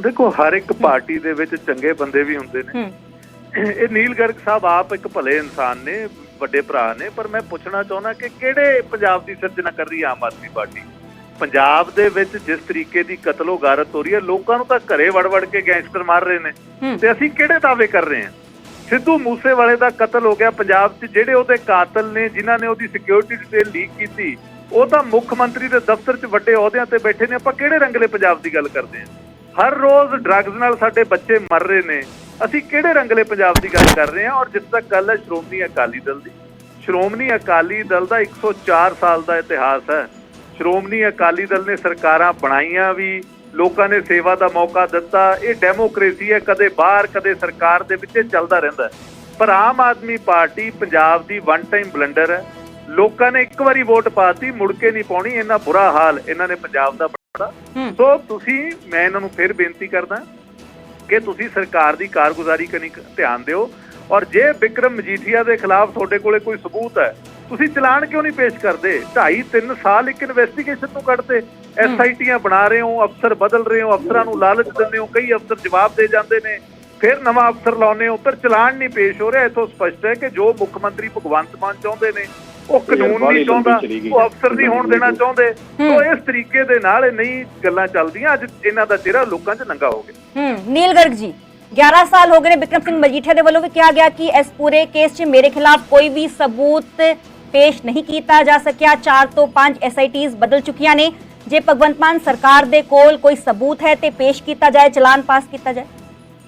ਦੇਖੋ ਹਰ ਇੱਕ ਪਾਰਟੀ ਦੇ ਵਿੱਚ ਚੰਗੇ ਬੰਦੇ ਵੀ ਹੁੰਦੇ ਨੇ। ਇਹ ਨੀਲ ਗਰਗ ਸਾਹਿਬ ਆਪ ਇੱਕ ਭਲੇ ਇਨਸਾਨ ਨੇ ਵੱਡੇ ਭਰਾ ਨੇ ਪਰ ਮੈਂ ਪੁੱਛਣਾ ਚਾਹੁੰਦਾ ਕਿ ਕਿਹੜੇ ਪੰਜਾਬ ਦੀ ਸਿਰਜਣਾ ਕਰ ਰਹੀ ਆਮ ਆਦਮੀ ਪਾਰਟੀ? ਪੰਜਾਬ ਦੇ ਵਿੱਚ ਜਿਸ ਤਰੀਕੇ ਦੀ ਕਤਲੋ ਗਾਰਤ ਹੋ ਰਹੀ ਹੈ ਲੋਕਾਂ ਨੂੰ ਤਾਂ ਘਰੇ ਵੜ ਵੜ ਕੇ ਗੈਂਗਸਟਰ ਮਾਰ ਰਹੇ ਨੇ। ਤੇ ਅਸੀਂ ਕਿਹੜੇ ਦਾਅਵੇ ਕਰ ਰਹੇ ਹਾਂ? ਸਿੱਧੂ ਮੂਸੇਵਾਲੇ ਦਾ ਕਤਲ ਹੋ ਗਿਆ ਪੰਜਾਬ 'ਚ, ਜਿਹੜੇ ਉਹਦੇ ਕਾਤਲ ਨੇ, ਜਿਨ੍ਹਾਂ ਨੇ ਉਹਦੀ ਸਿਕਿਉਰਿਟੀ ਡਿਟੇਲ ਲੀਕ ਕੀਤੀ, ਉਹ ਤਾਂ ਮੁੱਖ ਮੰਤਰੀ ਦੇ ਦਫ਼ਤਰ 'ਚ ਵੱਡੇ ਅਹੁਦਿਆਂ ਤੇ ਬੈਠੇ ਨੇ। ਆਪਾਂ ਕਿਹੜੇ ਰੰਗਲੇ ਪੰਜਾਬ ਦੀ ਗੱਲ ਕਰਦੇ ਹਾਂ? ਹਰ ਰੋਜ਼ ਡਰੱਗਸ ਨਾਲ ਸਾਡੇ ਬੱਚੇ ਮਰ ਰਹੇ ਨੇ। ਅਸੀਂ ਕਿਹੜੇ ਰੰਗਲੇ ਪੰਜਾਬ ਦੀ ਗੱਲ ਕਰ ਰਹੇ ਹਾਂ? ਔਰ ਜਿਸ ਤੱਕ ਗੱਲ ਹੈ ਸ਼੍ਰੋਮਣੀ ਅਕਾਲੀ ਦਲ ਦੀ। ਸ਼੍ਰੋਮਣੀ ਅਕਾਲੀ ਦਲ ਦਾ 104 ਸਾਲ ਦਾ ਇਤਿਹਾਸ ਹੈ। ਸ਼੍ਰੋਮਣੀ ਅਕਾਲੀ ਦਲ ਨੇ ਸਰਕਾਰਾਂ ਬਣਾਈਆਂ ਵੀ ਲੋਕਾਂ ਨੇ ਸੇਵਾ ਦਾ ਮੌਕਾ ਦਿੱਤਾ ਇਹ ਡੈਮੋਕ੍ਰੇਸੀ ਹੈ ਕਦੇ ਬਾਹਰ ਕਦੇ ਸਰਕਾਰ ਦੇ ਵਿੱਚ ਚੱਲਦਾ ਰਹਿੰਦਾ। ਪਰ ਆਮ ਆਦਮੀ ਪਾਰਟੀ ਪੰਜਾਬ ਦੀ ਵਨ ਟਾਈਮ ਬਲੰਡਰ ਹੈ ਲੋਕਾਂ ਨੇ ਇੱਕ ਵਾਰੀ ਵੋਟ ਪਾਤੀ ਮੁੜ ਕੇ ਨਹੀਂ ਪਾਉਣੀ ਇੰਨਾ ਬੁਰਾ ਹਾਲ ਇਹਨਾਂ ਨੇ ਪੰਜਾਬ ਦਾ ਹੂੰ। ਸੋ ਤੁਸੀਂ ਮੈਂ ਇਹਨਾਂ ਨੂੰ ਫਿਰ ਬੇਨਤੀ ਕਰਦਾ ਕਿ ਤੁਸੀਂ ਸਰਕਾਰ ਦੀ ਕਾਰਗੁਜ਼ਾਰੀ ਕਨੀ ਧਿਆਨ ਦਿਓ ਔਰ ਜੇ ਵਿਕਰਮ ਮਜੀਠੀਆ ਦੇ ਖਿਲਾਫ ਤੁਹਾਡੇ ਕੋਲੇ ਕੋਈ ਸਬੂਤ ਹੈ ਤੁਸੀਂ ਚਲਾਨ ਕਿਉਂ ਨਹੀਂ ਪੇਸ਼ ਕਰਦੇ? 2.5 3 ਸਾਲ ਇੱਕ ਇਨਵੈਸਟੀਗੇਸ਼ਨ ਨੂੰ ਕੱਢਦੇ ਐਸਆਈਟੀਆਂ ਬਣਾ ਰਹੇ ਹੋ ਅਫਸਰ ਬਦਲ ਰਹੇ ਹੋ ਅਫਸਰਾਂ ਨੂੰ ਲਾਲਚ ਦਿੰਦੇ ਹੋ ਕਈ ਅਫਸਰ ਜਵਾਬ ਦੇ ਜਾਂਦੇ ਨੇ। ਫਿਰ ਨਵਾਂ ਅਫਸਰ ਲਾਉਨੇ ਹੋ ਪਰ ਚਲਾਨ ਨਹੀਂ ਪੇਸ਼ ਹੋ ਰਿਹਾ। ਇਥੋਂ ਸਪਸ਼ਟ ਹੈ ਕਿ ਜੋ ਮੁੱਖ ਮੰਤਰੀ ਭਗਵੰਤ ਮਾਨ ਚਾਹੁੰਦੇ ਨੇ ਉਹ ਕਾਨੂੰਨ ਨਹੀਂ ਚਾਹੁੰਦਾ। ਉਹ ਅਫਸਰ ਨਹੀਂ ਹੋਣ ਦੇਣਾ ਚਾਹੁੰਦੇ। ਸੋ ਇਸ ਤਰੀਕੇ ਦੇ ਨਾਲ ਇਹ ਨਹੀਂ ਗੱਲਾਂ ਚੱਲਦੀਆਂ ਅੱਜ ਇਹਨਾਂ ਦਾ ਚਿਹਰਾ ਲੋਕਾਂ 'ਚ ਨੰਗਾ ਹੋ ਗਿਆ। ਹੂੰ ਨੀਲ ਗਰਗ ਜੀ 11 ਸਾਲ ਹੋ ਗਏ ਨੇ ਵਿਕਰਮ ਸਿੰਘ ਮਜੀਠੀਆ ਦੇ ਵੱਲੋਂ ਵੀ ਕਿਹਾ ਗਿਆ ਕਿ ਇਸ ਪੂਰੇ ਕੇਸ 'ਚ ਮੇਰੇ ਖਿਲਾਫ ਕੋਈ ਵੀ ਸਬੂਤ ਪੇਸ਼ ਨਹੀਂ ਕੀਤਾ ਜਾ ਸਕਿਆ। 4 ਤੋਂ 5 ਐਸਆਈਟੀਜ਼ ਬਦਲ ਚੁੱਕੀਆਂ ਨੇ। ਜੇ ਭਗਵੰਤ ਮਾਨ ਸਰਕਾਰ ਦੇ ਕੋਲ ਕੋਈ ਸਬੂਤ ਹੈ ਤੇ ਪੇਸ਼ ਕੀਤਾ ਜਾਏ, ਚਲਾਨ ਪਾਸ ਕੀਤਾ ਜਾਏ।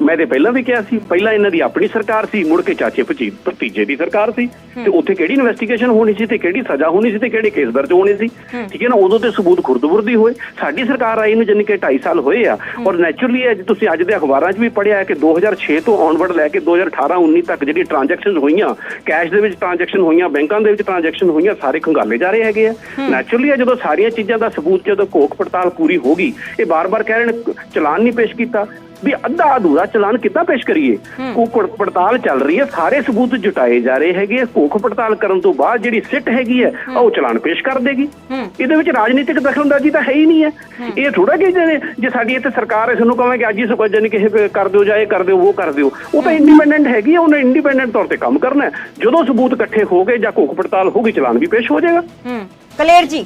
ਮੈਂ ਤੇ ਪਹਿਲਾਂ ਵੀ ਕਿਹਾ ਸੀ ਪਹਿਲਾਂ ਇਹਨਾਂ ਦੀ ਆਪਣੀ ਸਰਕਾਰ ਸੀ ਮੁੜ ਕੇ ਚਾਚੇ ਭਤੀਜੇ ਦੀ ਸਰਕਾਰ ਸੀ। ਤੇ ਉੱਥੇ ਕਿਹੜੀ ਇਨਵੈਸਟੀਗੇਸ਼ਨ ਹੋਣੀ ਸੀ ਤੇ ਕਿਹੜੀ ਸਜ਼ਾ ਹੋਣੀ ਸੀ ਤੇ ਕਿਹੜੇ ਕੇਸ ਦਰਜ ਹੋਣੇ ਸੀ? ਠੀਕ ਹੈ ਨਾ ਉਦੋਂ ਤੇ ਸਬੂਤ ਖੁਰਦਬੁਰਦੀ ਹੋਏ। ਸਾਡੀ ਸਰਕਾਰ ਆਈ ਨੂੰ ਜਾਣੀ ਕਿ 2.5 ਸਾਲ ਹੋਏ ਆ। ਔਰ ਨੈਚੁਰਲੀ ਅੱਜ ਤੁਸੀਂ ਅੱਜ ਦੇ ਅਖਬਾਰਾਂ 'ਚ ਵੀ ਪੜ੍ਹਿਆ ਹੈ ਕਿ 2006 ਤੋਂ ਆਨਵਰਡ ਲੈ ਕੇ 2018 19 ਤੱਕ ਜਿਹੜੀ ਟ੍ਰਾਂਜੈਕਸ਼ਨ ਹੋਈਆਂ ਕੈਸ਼ ਦੇ ਵਿੱਚ ਟ੍ਰਾਂਜੈਕਸ਼ਨ ਹੋਈਆਂ ਬੈਂਕਾਂ ਦੇ ਵਿੱਚ ਟ੍ਰਾਂਜੈਕਸ਼ਨ ਹੋਈਆਂ ਸਾਰੇ ਖੰਗਾਲੇ ਜਾ ਰਹੇ ਹੈਗੇ ਆ। ਨੈਚੁਰਲੀ ਜਦੋਂ ਸਾਰੀਆਂ ਚੀਜ਼ਾਂ ਦਾ ਸਬੂਤ ਜਦੋਂ ਘੋਖ ਪੜਤਾਲ ਪੂਰੀ ਹੋ ਗਈ ਇਹ ਬਾਰ-ਬਾਰ ਕਹਿ ਰਹੇ ਨੇ ਚਲਾਨ ਨਹੀਂ ਪੇਸ਼ ਕੀਤਾ। ਵੀ ਅੱਧਾ ਅਧੂਰਾ ਚਲਾਨ ਕਿੱਦਾਂ ਪੇਸ਼ ਕਰੀਏ? ਕੋਕ ਪੜਤਾਲ ਚੱਲ ਰਹੀ ਹੈ ਸਾਰੇ ਸਬੂਤ ਜੁਟਾਏ ਜਾ ਰਹੇ ਹੈਗੇ। ਕੋਖ ਪੜਤਾਲ ਕਰਨ ਤੋਂ ਬਾਅਦ ਜਿਹੜੀ ਸਿੱਟ ਹੈਗੀ ਹੈ ਉਹ ਚਲਾਨ ਪੇਸ਼ ਕਰ ਦੇਗੀ। ਇਹਦੇ ਵਿੱਚ ਰਾਜਨੀਤਿਕ ਦਖਲਅੰਦਾਜ਼ੀ ਤਾਂ ਹੈ ਹੀ ਨਹੀਂ ਹੈ। ਇਹ ਥੋੜਾ ਕਿ ਜੇ ਸਾਡੀ ਇੱਥੇ ਸਰਕਾਰ ਹੈ ਸਾਨੂੰ ਕਹੇ ਕਿ ਅੱਜ ਹੀ ਸੁਕਾ ਜਾਨੀ ਕਿ ਇਹ ਕਰ ਦਿਓ ਜਾਂ ਇਹ ਕਰ ਦਿਓ ਉਹ ਕਰ ਦਿਓ। ਉਹ ਤਾਂ ਇੰਡੀਪੈਂਡੈਂਟ ਹੈਗੀ ਹੈ ਉਹਨੇ ਇੰਡੀਪੈਂਡੈਂਟ ਤੌਰ ਤੇ ਕੰਮ ਕਰਨਾ ਹੈ। ਜਦੋਂ ਸਬੂਤ ਇਕੱਠੇ ਹੋ ਗਏ ਜਾਂ ਕੋਖ ਪੜਤਾਲ ਹੋਗੀ ਚਲਾਨ ਵੀ ਪੇਸ਼ ਹੋ ਜਾਏਗਾ। ਹੂੰ। ਕਲੇਰ ਜੀ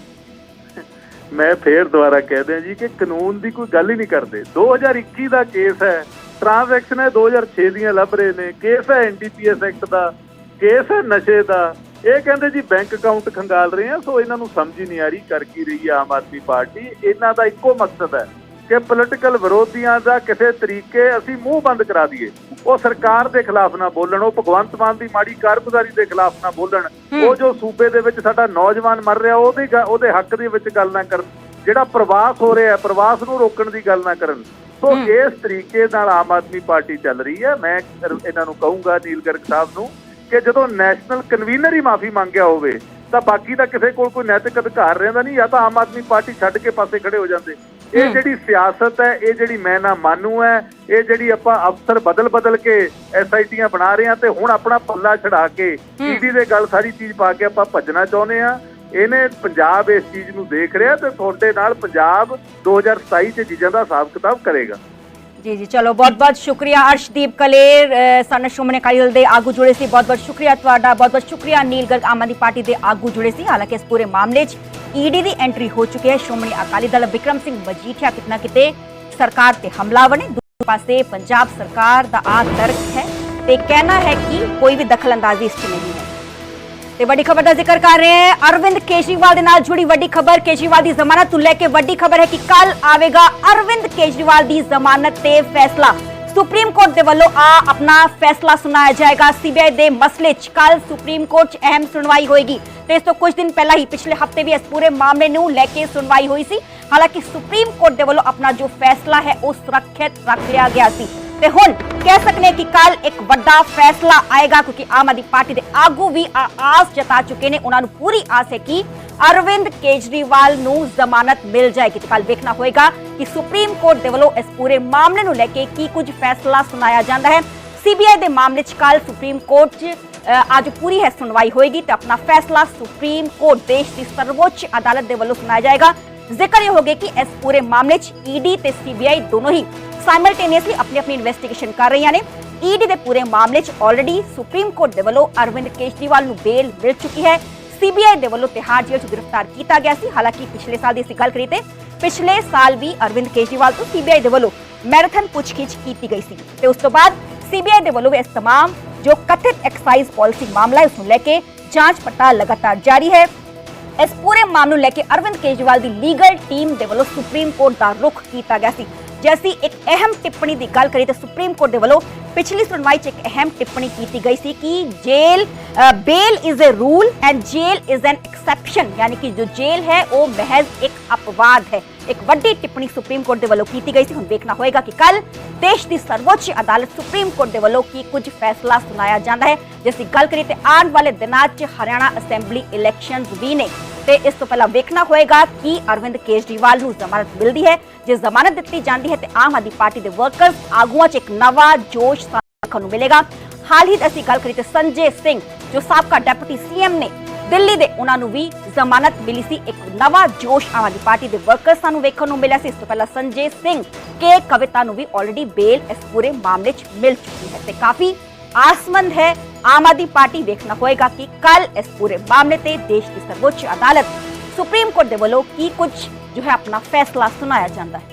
ਮੈਂ ਫੇਰ ਦੁਬਾਰਾ ਕਹਿ ਦਿਆਂ ਜੀ ਕਿ ਕਾਨੂੰਨ ਦੀ ਕੋਈ ਗੱਲ ਹੀ ਨਹੀਂ ਕਰਦੇ। 2021 ਦਾ ਕੇਸ ਹੈ ਟ੍ਰਾਂਜੈਕਸ਼ਨ ਹੈ 2006 ਦੀਆਂ ਲੱਭ ਰਹੇ ਨੇ, ਕੇਸ ਹੈ ਐਨਡੀਪੀਐਸ ਐਕਟ ਦਾ, ਕੇਸ ਹੈ ਨਸ਼ੇ ਦਾ। ਇਹ ਕਹਿੰਦੇ ਜੀ ਬੈਂਕ ਅਕਾਊਂਟ ਖੰਗਾਲ ਰਹੇ ਆ, ਸੋ ਇਹਨਾਂ ਨੂੰ ਸਮਝ ਹੀ ਨਹੀਂ ਆ ਰਹੀ ਕਰ ਕੀ ਰਹੀ ਹੈ ਆਮ ਆਦਮੀ ਪਾਰਟੀ। ਇਹਨਾਂ ਦਾ ਇੱਕੋ ਮਕਸਦ ਹੈ ਕਿ ਪੋਲੀਟੀਕਲ ਵਿਰੋਧੀਆਂ ਦਾ ਕਿਸੇ ਤਰੀਕੇ ਅਸੀਂ ਮੂੰਹ ਬੰਦ ਕਰਾ ਦਈਏ। ਉਹ ਸਰਕਾਰ ਦੇ ਖਿਲਾਫ ਨਾ ਬੋਲਣ, ਉਹ ਭਗਵੰਤ ਮਾਨ ਦੀ ਮਾੜੀ ਕਾਰਗੁਜ਼ਾਰੀ ਦੇ ਖਿਲਾਫ ਨਾ ਬੋਲਣ। ਉਹ ਜੋ ਸੂਬੇ ਦੇ ਵਿੱਚ ਸਾਡਾ ਨੌਜਵਾਨ ਮਰ ਰਿਹਾ ਉਹਦੇ ਉਹਦੇ ਹੱਕ ਦੇ ਵਿੱਚ ਗੱਲ ਨਾ ਕਰਨ। ਜਿਹੜਾ ਪ੍ਰਵਾਸ ਹੋ ਰਿਹਾ ਪ੍ਰਵਾਸ ਨੂੰ ਰੋਕਣ ਦੀ ਗੱਲ ਨਾ ਕਰਨ। ਸੋ ਇਸ ਤਰੀਕੇ ਨਾਲ ਆਮ ਆਦਮੀ ਪਾਰਟੀ ਚੱਲ ਰਹੀ ਹੈ। ਮੈਂ ਇਹਨਾਂ ਨੂੰ ਕਹੂੰਗਾ ਨੀਲ ਗਰਗ ਸਾਹਿਬ ਨੂੰ ਕਿ ਜਦੋਂ ਨੈਸ਼ਨਲ ਕਨਵੀਨਰ ਹੀ ਮਾਫੀ ਮੰਗਿਆ ਹੋਵੇ ਤਾਂ ਬਾਕੀ ਤਾਂ ਕਿਸੇ ਕੋਲ ਕੋਈ ਨੈਤਿਕ ਅਧਿਕਾਰ ਰਹਿੰਦਾ ਨਹੀਂ ਜਾਂ ਤਾਂ ਆਮ ਆਦਮੀ ਪਾਰਟੀ ਛੱਡ ਕੇ ਪਾਸੇ ਖੜੇ ਹੋ ਜਾਂਦੇ। ਇਹ ਜਿਹੜੀ ਸਿਆਸਤ ਹੈ ਇਹ ਜਿਹੜੀ ਮੈਂ ਨਾ ਮਾਨੂ ਹੈ ਇਹ ਜਿਹੜੀ ਆਪਾਂ ਅਫਸਰ ਬਦਲ ਬਦਲ ਕੇ ਐਸਆਈਟੀਆਂ ਬਣਾ ਰਹੇ ਹਾਂ ਤੇ ਹੁਣ ਆਪਣਾ ਪੱਲਾ ਛਡਾ ਕੇ ਈਡੀ ਦੇ ਗੱਲ ਸਾਰੀ ਚੀਜ਼ ਪਾ ਕੇ ਆਪਾਂ ਭੱਜਣਾ ਚਾਹੁੰਦੇ ਆ ਇਹਨੇ ਪੰਜਾਬ ਇਸ ਚੀਜ਼ ਨੂੰ ਦੇਖ ਰਿਹਾ ਤੇ ਤੁਹਾਡੇ ਨਾਲ ਪੰਜਾਬ 2027 ਚ ਚੀਜ਼ਾਂ ਦਾ ਹਿਸਾਬ ਕਿਤਾਬ ਕਰੇਗਾ। ਜੀ ਜੀ ਚਲੋ ਬਹੁਤ ਬਹੁਤ ਸ਼ੁਕਰੀਆ ਅਰਸ਼ਦੀਪ ਕਲੇਰ ਅ, ਸਨ ਸ਼੍ਰੋਮਣੀ ਅਕਾਲੀ ਦਲ ਦੇ ਆਗੂ ਜੁੜੇ ਸੀ। ਬਹੁਤ ਬਹੁਤ ਸ਼ੁਕਰੀਆ ਤੁਹਾਡਾ ਬਹੁਤ ਬਹੁਤ ਸ਼ੁਕਰੀਆ ਨੀਲ ਗਰਗ ਆਮ ਆਦਮੀ ਪਾਰਟੀ ਦੇ ਆਗੂ ਜੁੜੇ ਸੀ। ਹਾਲਾਂਕਿ ਇਸ ਪੂਰੇ ਮਾਮਲੇ 'ਚ ਈਡੀ ਦੀ ਐਂਟਰੀ ਹੋ ਚੁੱਕੀ ਹੈ। ਸ਼੍ਰੋਮਣੀ ਅਕਾਲੀ ਦਲ ਵਿਕਰਮ ਸਿੰਘ ਮਜੀਠੀਆ ਕਿਤਨਾ ਕਿਤੇ ਸਰਕਾਰ ਤੇ ਹਮਲਾਵਰ ਨੇ ਦੂਜੇ ਪਾਸੇ ਪੰਜਾਬ ਸਰਕਾਰ ਦਾ ਆ ਤਰਕ ਹੈ ਤੇ ਕਹਿਣਾ ਹੈ ਕਿ ਕੋਈ ਵੀ ਦਖਲਅੰਦਾਜ਼ੀ ਇਸ 'ਚ ਨਹੀਂ ਹੈ। ਤੇ ਵੱਡੀ ਖਬਰ ਦਾ ਜ਼ਿਕਰ ਕਰ ਰਹੇ ਹਾਂ। ਅਰਵਿੰਦ ਕੇਜਰੀਵਾਲ ਦੇ ਨਾਲ ਜੁੜੀ ਵੱਡੀ ਖਬਰ, ਕੇਜਰੀਵਾਲ ਦੀ ਜ਼ਮਾਨਤ ਨੂੰ ਲੈ ਕੇ ਵੱਡੀ ਖਬਰ ਹੈ ਕਿ ਕੱਲ ਆਵੇਗਾ ਅਰਵਿੰਦ ਕੇਜਰੀਵਾਲ ਦੀ ਜ਼ਮਾਨਤ ਤੇ ਫੈਸਲਾ। ਸੁਪਰੀਮ ਕੋਰਟ ਦੇ ਵੱਲੋਂ ਆ ਆਪਣਾ ਫੈਸਲਾ ਸੁਣਾਇਆ ਜਾਏਗਾ। ਸੀਬੀਆਈ ਦੇ ਮਸਲੇ 'ਚ ਕੱਲ ਸੁਪਰੀਮ ਕੋਰਟ 'ਚ ਅਹਿਮ ਸੁਣਵਾਈ ਹੋਏਗੀ। ਤੇ ਇਸ ਤੋਂ ਕੁਝ ਦਿਨ ਪਹਿਲਾਂ ਹੀ ਪਿਛਲੇ ਹਫ਼ਤੇ ਵੀ ਇਸ ਪੂਰੇ ਮਾਮਲੇ ਨੂੰ ਲੈ ਕੇ ਸੁਣਵਾਈ ਹੋਈ ਸੀ। ਹਾਲਾਂਕਿ ਸੁਪਰੀਮ ਕੋਰਟ ਦੇ ਵੱਲੋਂ ਆਪਣਾ ਜੋ ਫੈਸਲਾ ਹੈ, ਉਹ ਸੁਰੱਖਿਅਤ ਰੱਖ ਲਿਆ ਗਿਆ ਸੀ। ਤੇ ਹੁਣ। ਕਹਿ ਸਕਨੇ ਕਿ ਕੱਲ ਇੱਕ ਵੱਡਾ ਫੈਸਲਾ ਆਏਗਾ, ਕਿਉਂਕਿ ਆਮ ਆਦਮੀ ਪਾਰਟੀ ਦੇ ਆਗੂ ਵੀ ਆਸ ਜਤਾ ਚੁੱਕੇ ਨੇ। ਉਹਨਾਂ ਨੂੰ ਪੂਰੀ ਆਸ ਹੈ ਕਿ ਅਰਵਿੰਦ ਕੇਜਰੀਵਾਲ ਨੂੰ ਜ਼ਮਾਨਤ ਮਿਲ ਜਾਏਗੀ ਤੇ ਕੱਲ ਵੇਖਣਾ ਹੋਏਗਾ ਕਿ ਸੁਪਰੀਮ ਕੋਰਟ ਦੇ ਵੱਲੋਂ ਇਸ ਪੂਰੇ ਮਾਮਲੇ ਨੂੰ ਲੈ ਕੇ ਕੀ ਕੁਝ ਫੈਸਲਾ ਸੁਣਾਇਆ ਜਾਂਦਾ ਹੈ। ਸੀਬੀਆਈ ਦੇ ਮਾਮਲੇ 'ਚ ਕੱਲ ਸੁਪਰੀਮ ਕੋਰਟ 'ਚ ਅੱਜ ਪੂਰੀ ਹੈ ਸੁਣਵਾਈ ਹੋਏਗੀ ਤੇ ਆਪਣਾ ਫੈਸਲਾ ਸੁਪਰੀਮ ਕੋਰਟ ਦੇਸ਼ ਦੀ ਸਰਵੋੱਚ ਅਦਾਲਤ ਦੇ ਵੱਲੋਂ ਸੁਣਾਇਆ ਜਾਏਗਾ। ਜ਼ਿਕਰ ਇਹ ਹੋ ਗਿਆ ਕਿ ਇਸ ਪੂਰੇ ਮਾਮਲੇ 'ਚ ਈਡੀ ਤੇ ਸੀਬੀਆਈ ਦੋਨੋਂ ਹੀ ਸਾਈਮਲਟੇਨੀਅਸਲੀ ਆਪਣੀ ਆਪਣੀ ਇਨਵੈਸਟੀਗੇਸ਼ਨ ਕਰ ਰਹੀਆਂ ਨੇ ਈਡੀ ਦੇ ਪੂਰੇ ਮਾਮਲੇ 'ਚ ਆਲਰੇਡੀ ਸੁਪਰੀਮ ਕੋਰਟ ਦੇ ਵੱਲੋਂ ਅਰਵਿੰਦ ਕੇਜਰੀਵਾਲ ਨੂੰ ਬੇਲ ਮਿਲ ਚੁੱਕੀ ਹੈ ਸੀਬੀਆਈ ਦੇ ਵੱਲੋਂ ਤਿਹਾੜ ਜੇਲ੍ਹ 'ਚ ਗ੍ਰਿਫਤਾਰ ਕੀਤਾ ਗਿਆ ਸੀ ਹਾਲਾਂਕਿ ਪਿਛਲੇ ਸਾਲ ਦੀ ਅਸੀਂ ਗੱਲ ਕਰੀ ਤੇ ਪਿਛਲੇ ਸਾਲ ਵੀ ਅਰਵਿੰਦ ਕੇਜਰੀਵਾਲ ਤੋਂ ਸੀਬੀਆਈ ਦੇ ਵੱਲੋਂ ਮੈਰਾਥਨ ਪੁੱਛਗਿੱਛ ਕੀਤੀ ਗਈ ਸੀ ਤੇ ਉਸ ਤੋਂ ਬਾਅਦ ਸੀਬੀਆਈ ਦੇ ਵੱਲੋਂ ਵੀ ਇਸ तमाम ਜੋ ਕਥਿਤ ਐਕਸਾਈਜ਼ ਪਾਲਿਸੀ ਮਾਮਲਾ ਹੈ ਉਸ ਨੂੰ ਲੈ ਕੇ ਜਾਂਚ ਪੜਤਾਲ ਲਗਾਤਾਰ ਜਾਰੀ ਹੈ ਇਸ ਪੂਰੇ ਮਾਮਲੇ ਨੂੰ ਲੈ ਕੇ ਅਰਵਿੰਦ ਕੇਜਰੀਵਾਲ ਦੀ ਲੀਗਲ ਟੀਮ ਦੇ ਵੱਲੋਂ ਸੁਪਰੀਮ ਕੋਰਟ ਦਾ ਰੁਖ ਕੀਤਾ ਗਿਆ ਸੀ ਜੇ ਅਸੀਂ ਇੱਕ ਅਹਿਮ ਟਿੱਪਣੀ ਦੀ ਗੱਲ ਕਰੀਏ ਤਾਂ ਸੁਪਰੀਮ ਕੋਰਟ ਦੇ ਵੱਲੋਂ ਪਿਛਲੀ ਸੁਣਵਾਈ 'ਚ ਇੱਕ ਅਹਿਮ ਟਿੱਪਣੀ ਕੀਤੀ ਗਈ ਸੀ ਕਿ jail bail is a rule and jail is an exception ਯਾਨੀ ਕਿ ਜੋ ਜੇਲ ਹੈ, ਉਹ ਮਹਿਜ਼ ਇੱਕ ਅਪਵਾਦ ਹੈ। ਇੱਕ ਵੱਡੀ ਟਿੱਪਣੀ ਸੁਪਰੀਮ ਕੋਰਟ ਦੇ ਵੱਲੋਂ ਕੀਤੀ ਗਈ ਸੀ। ਹੁਣ ਵੇਖਣਾ ਹੋਏਗਾ ਕਿ ਕੱਲ ਦੇਸ਼ ਦੀ ਸਰਵੋੱਚ ਅਦਾਲਤ ਸੁਪਰੀਮ ਕੋਰਟ ਦੇ ਵੱਲੋਂ ਕੀ ਕੁਝ ਫੈਸਲਾ ਸੁਣਾਇਆ ਜਾਂਦਾ ਹੈ। ਜੇ ਅਸੀਂ ਗੱਲ ਕਰੀਏ ਤੇ ਆਉਣ ਵਾਲੇ ਦਿਨਾਂ 'ਚ ਹਰਿਆਣਾ ਅਸੈਂਬਲੀ ਇਲੈਕਸ਼ਨਸ ਵੀ ਨੇ। ਤੇ ਇਸ ਤੋਂ ਪਹਿਲਾਂ ਵੇਖਣਾ ਹੋਏਗਾ ਕਿ ਅਰਵਿੰਦ ਕੇਜਰੀਵਾਲ ਨੂੰ ਜ਼ਮਾਨਤ ਮਿਲਦੀ ਹੈ। ਜੇ ਜ਼ਮਾਨਤ ਦਿੱਤੀ ਜਾਂਦੀ ਹੈ ਤੇ ਆਮ ਆਦਮੀ ਪਾਰਟੀ ਦੇ ਵਰਕਰਸ ਆਗੂਆਂ 'ਚ ਇੱਕ ਨਵਾਂ ਜੋਸ਼ ਦੇਖਣ ਨੂੰ ਮਿਲੇਗਾ। ਹਾਲ ਹੀ ਅਸੀਂ ਗੱਲ ਕਰੀਏ ਤੇ ਸੰਜੇ ਸਿੰਘ, ਜੋ ਸਾਬਕਾ ਡਿਪਟੀ ਸੀਐਮ ਨੇ, ਦਿੱਲੀ ਦੇ ਉਹਨਾਂ ਨੂੰ ਵੀ ਜ਼ਮਾਨਤ ਮਿਲੀ ਸੀ। ਇੱਕ ਨਵਾਂ ਜੋਸ਼ ਆਮ ਆਦਮੀ ਪਾਰਟੀ ਦੇ ਵਰਕਰਸ ਸਾਨੂੰ ਵੇਖਣ ਨੂੰ ਮਿਲਿਆ ਸੀ। ਇਸ ਤੋਂ ਪਹਿਲਾਂ ਸੰਜੇ ਸਿੰਘ ਕੇ ਕਵਿਤਾ ਨੂੰ ਵੀ ਆਲਰੇਡੀ ਬੇਲ ਇਸ ਪੂਰੇ ਮਾਮਲੇ 'ਚ ਮਿਲ ਚੁੱਕੀ ਹੈ ਤੇ ਕਾਫੀ ਆਸਮੰਦ ਹੈ। ਆਮ ਆਦਮੀ ਪਾਰਟੀ ਵੇਖਣਾ ਹੋਏਗਾ ਕਿ ਕੱਲ ਇਸ ਪੂਰੇ ਮਾਮਲੇ ਤੇ ਦੇਸ਼ ਦੀ ਸਰਵੋੱਚ ਅਦਾਲਤ ਸੁਪਰੀਮ ਕੋਰਟ ਦੇ ਵੱਲੋਂ ਕੀ ਕੁਝ ਜੋ ਹੈ ਆਪਣਾ ਫੈਸਲਾ ਸੁਣਾਇਆ ਜਾਂਦਾ ਹੈ।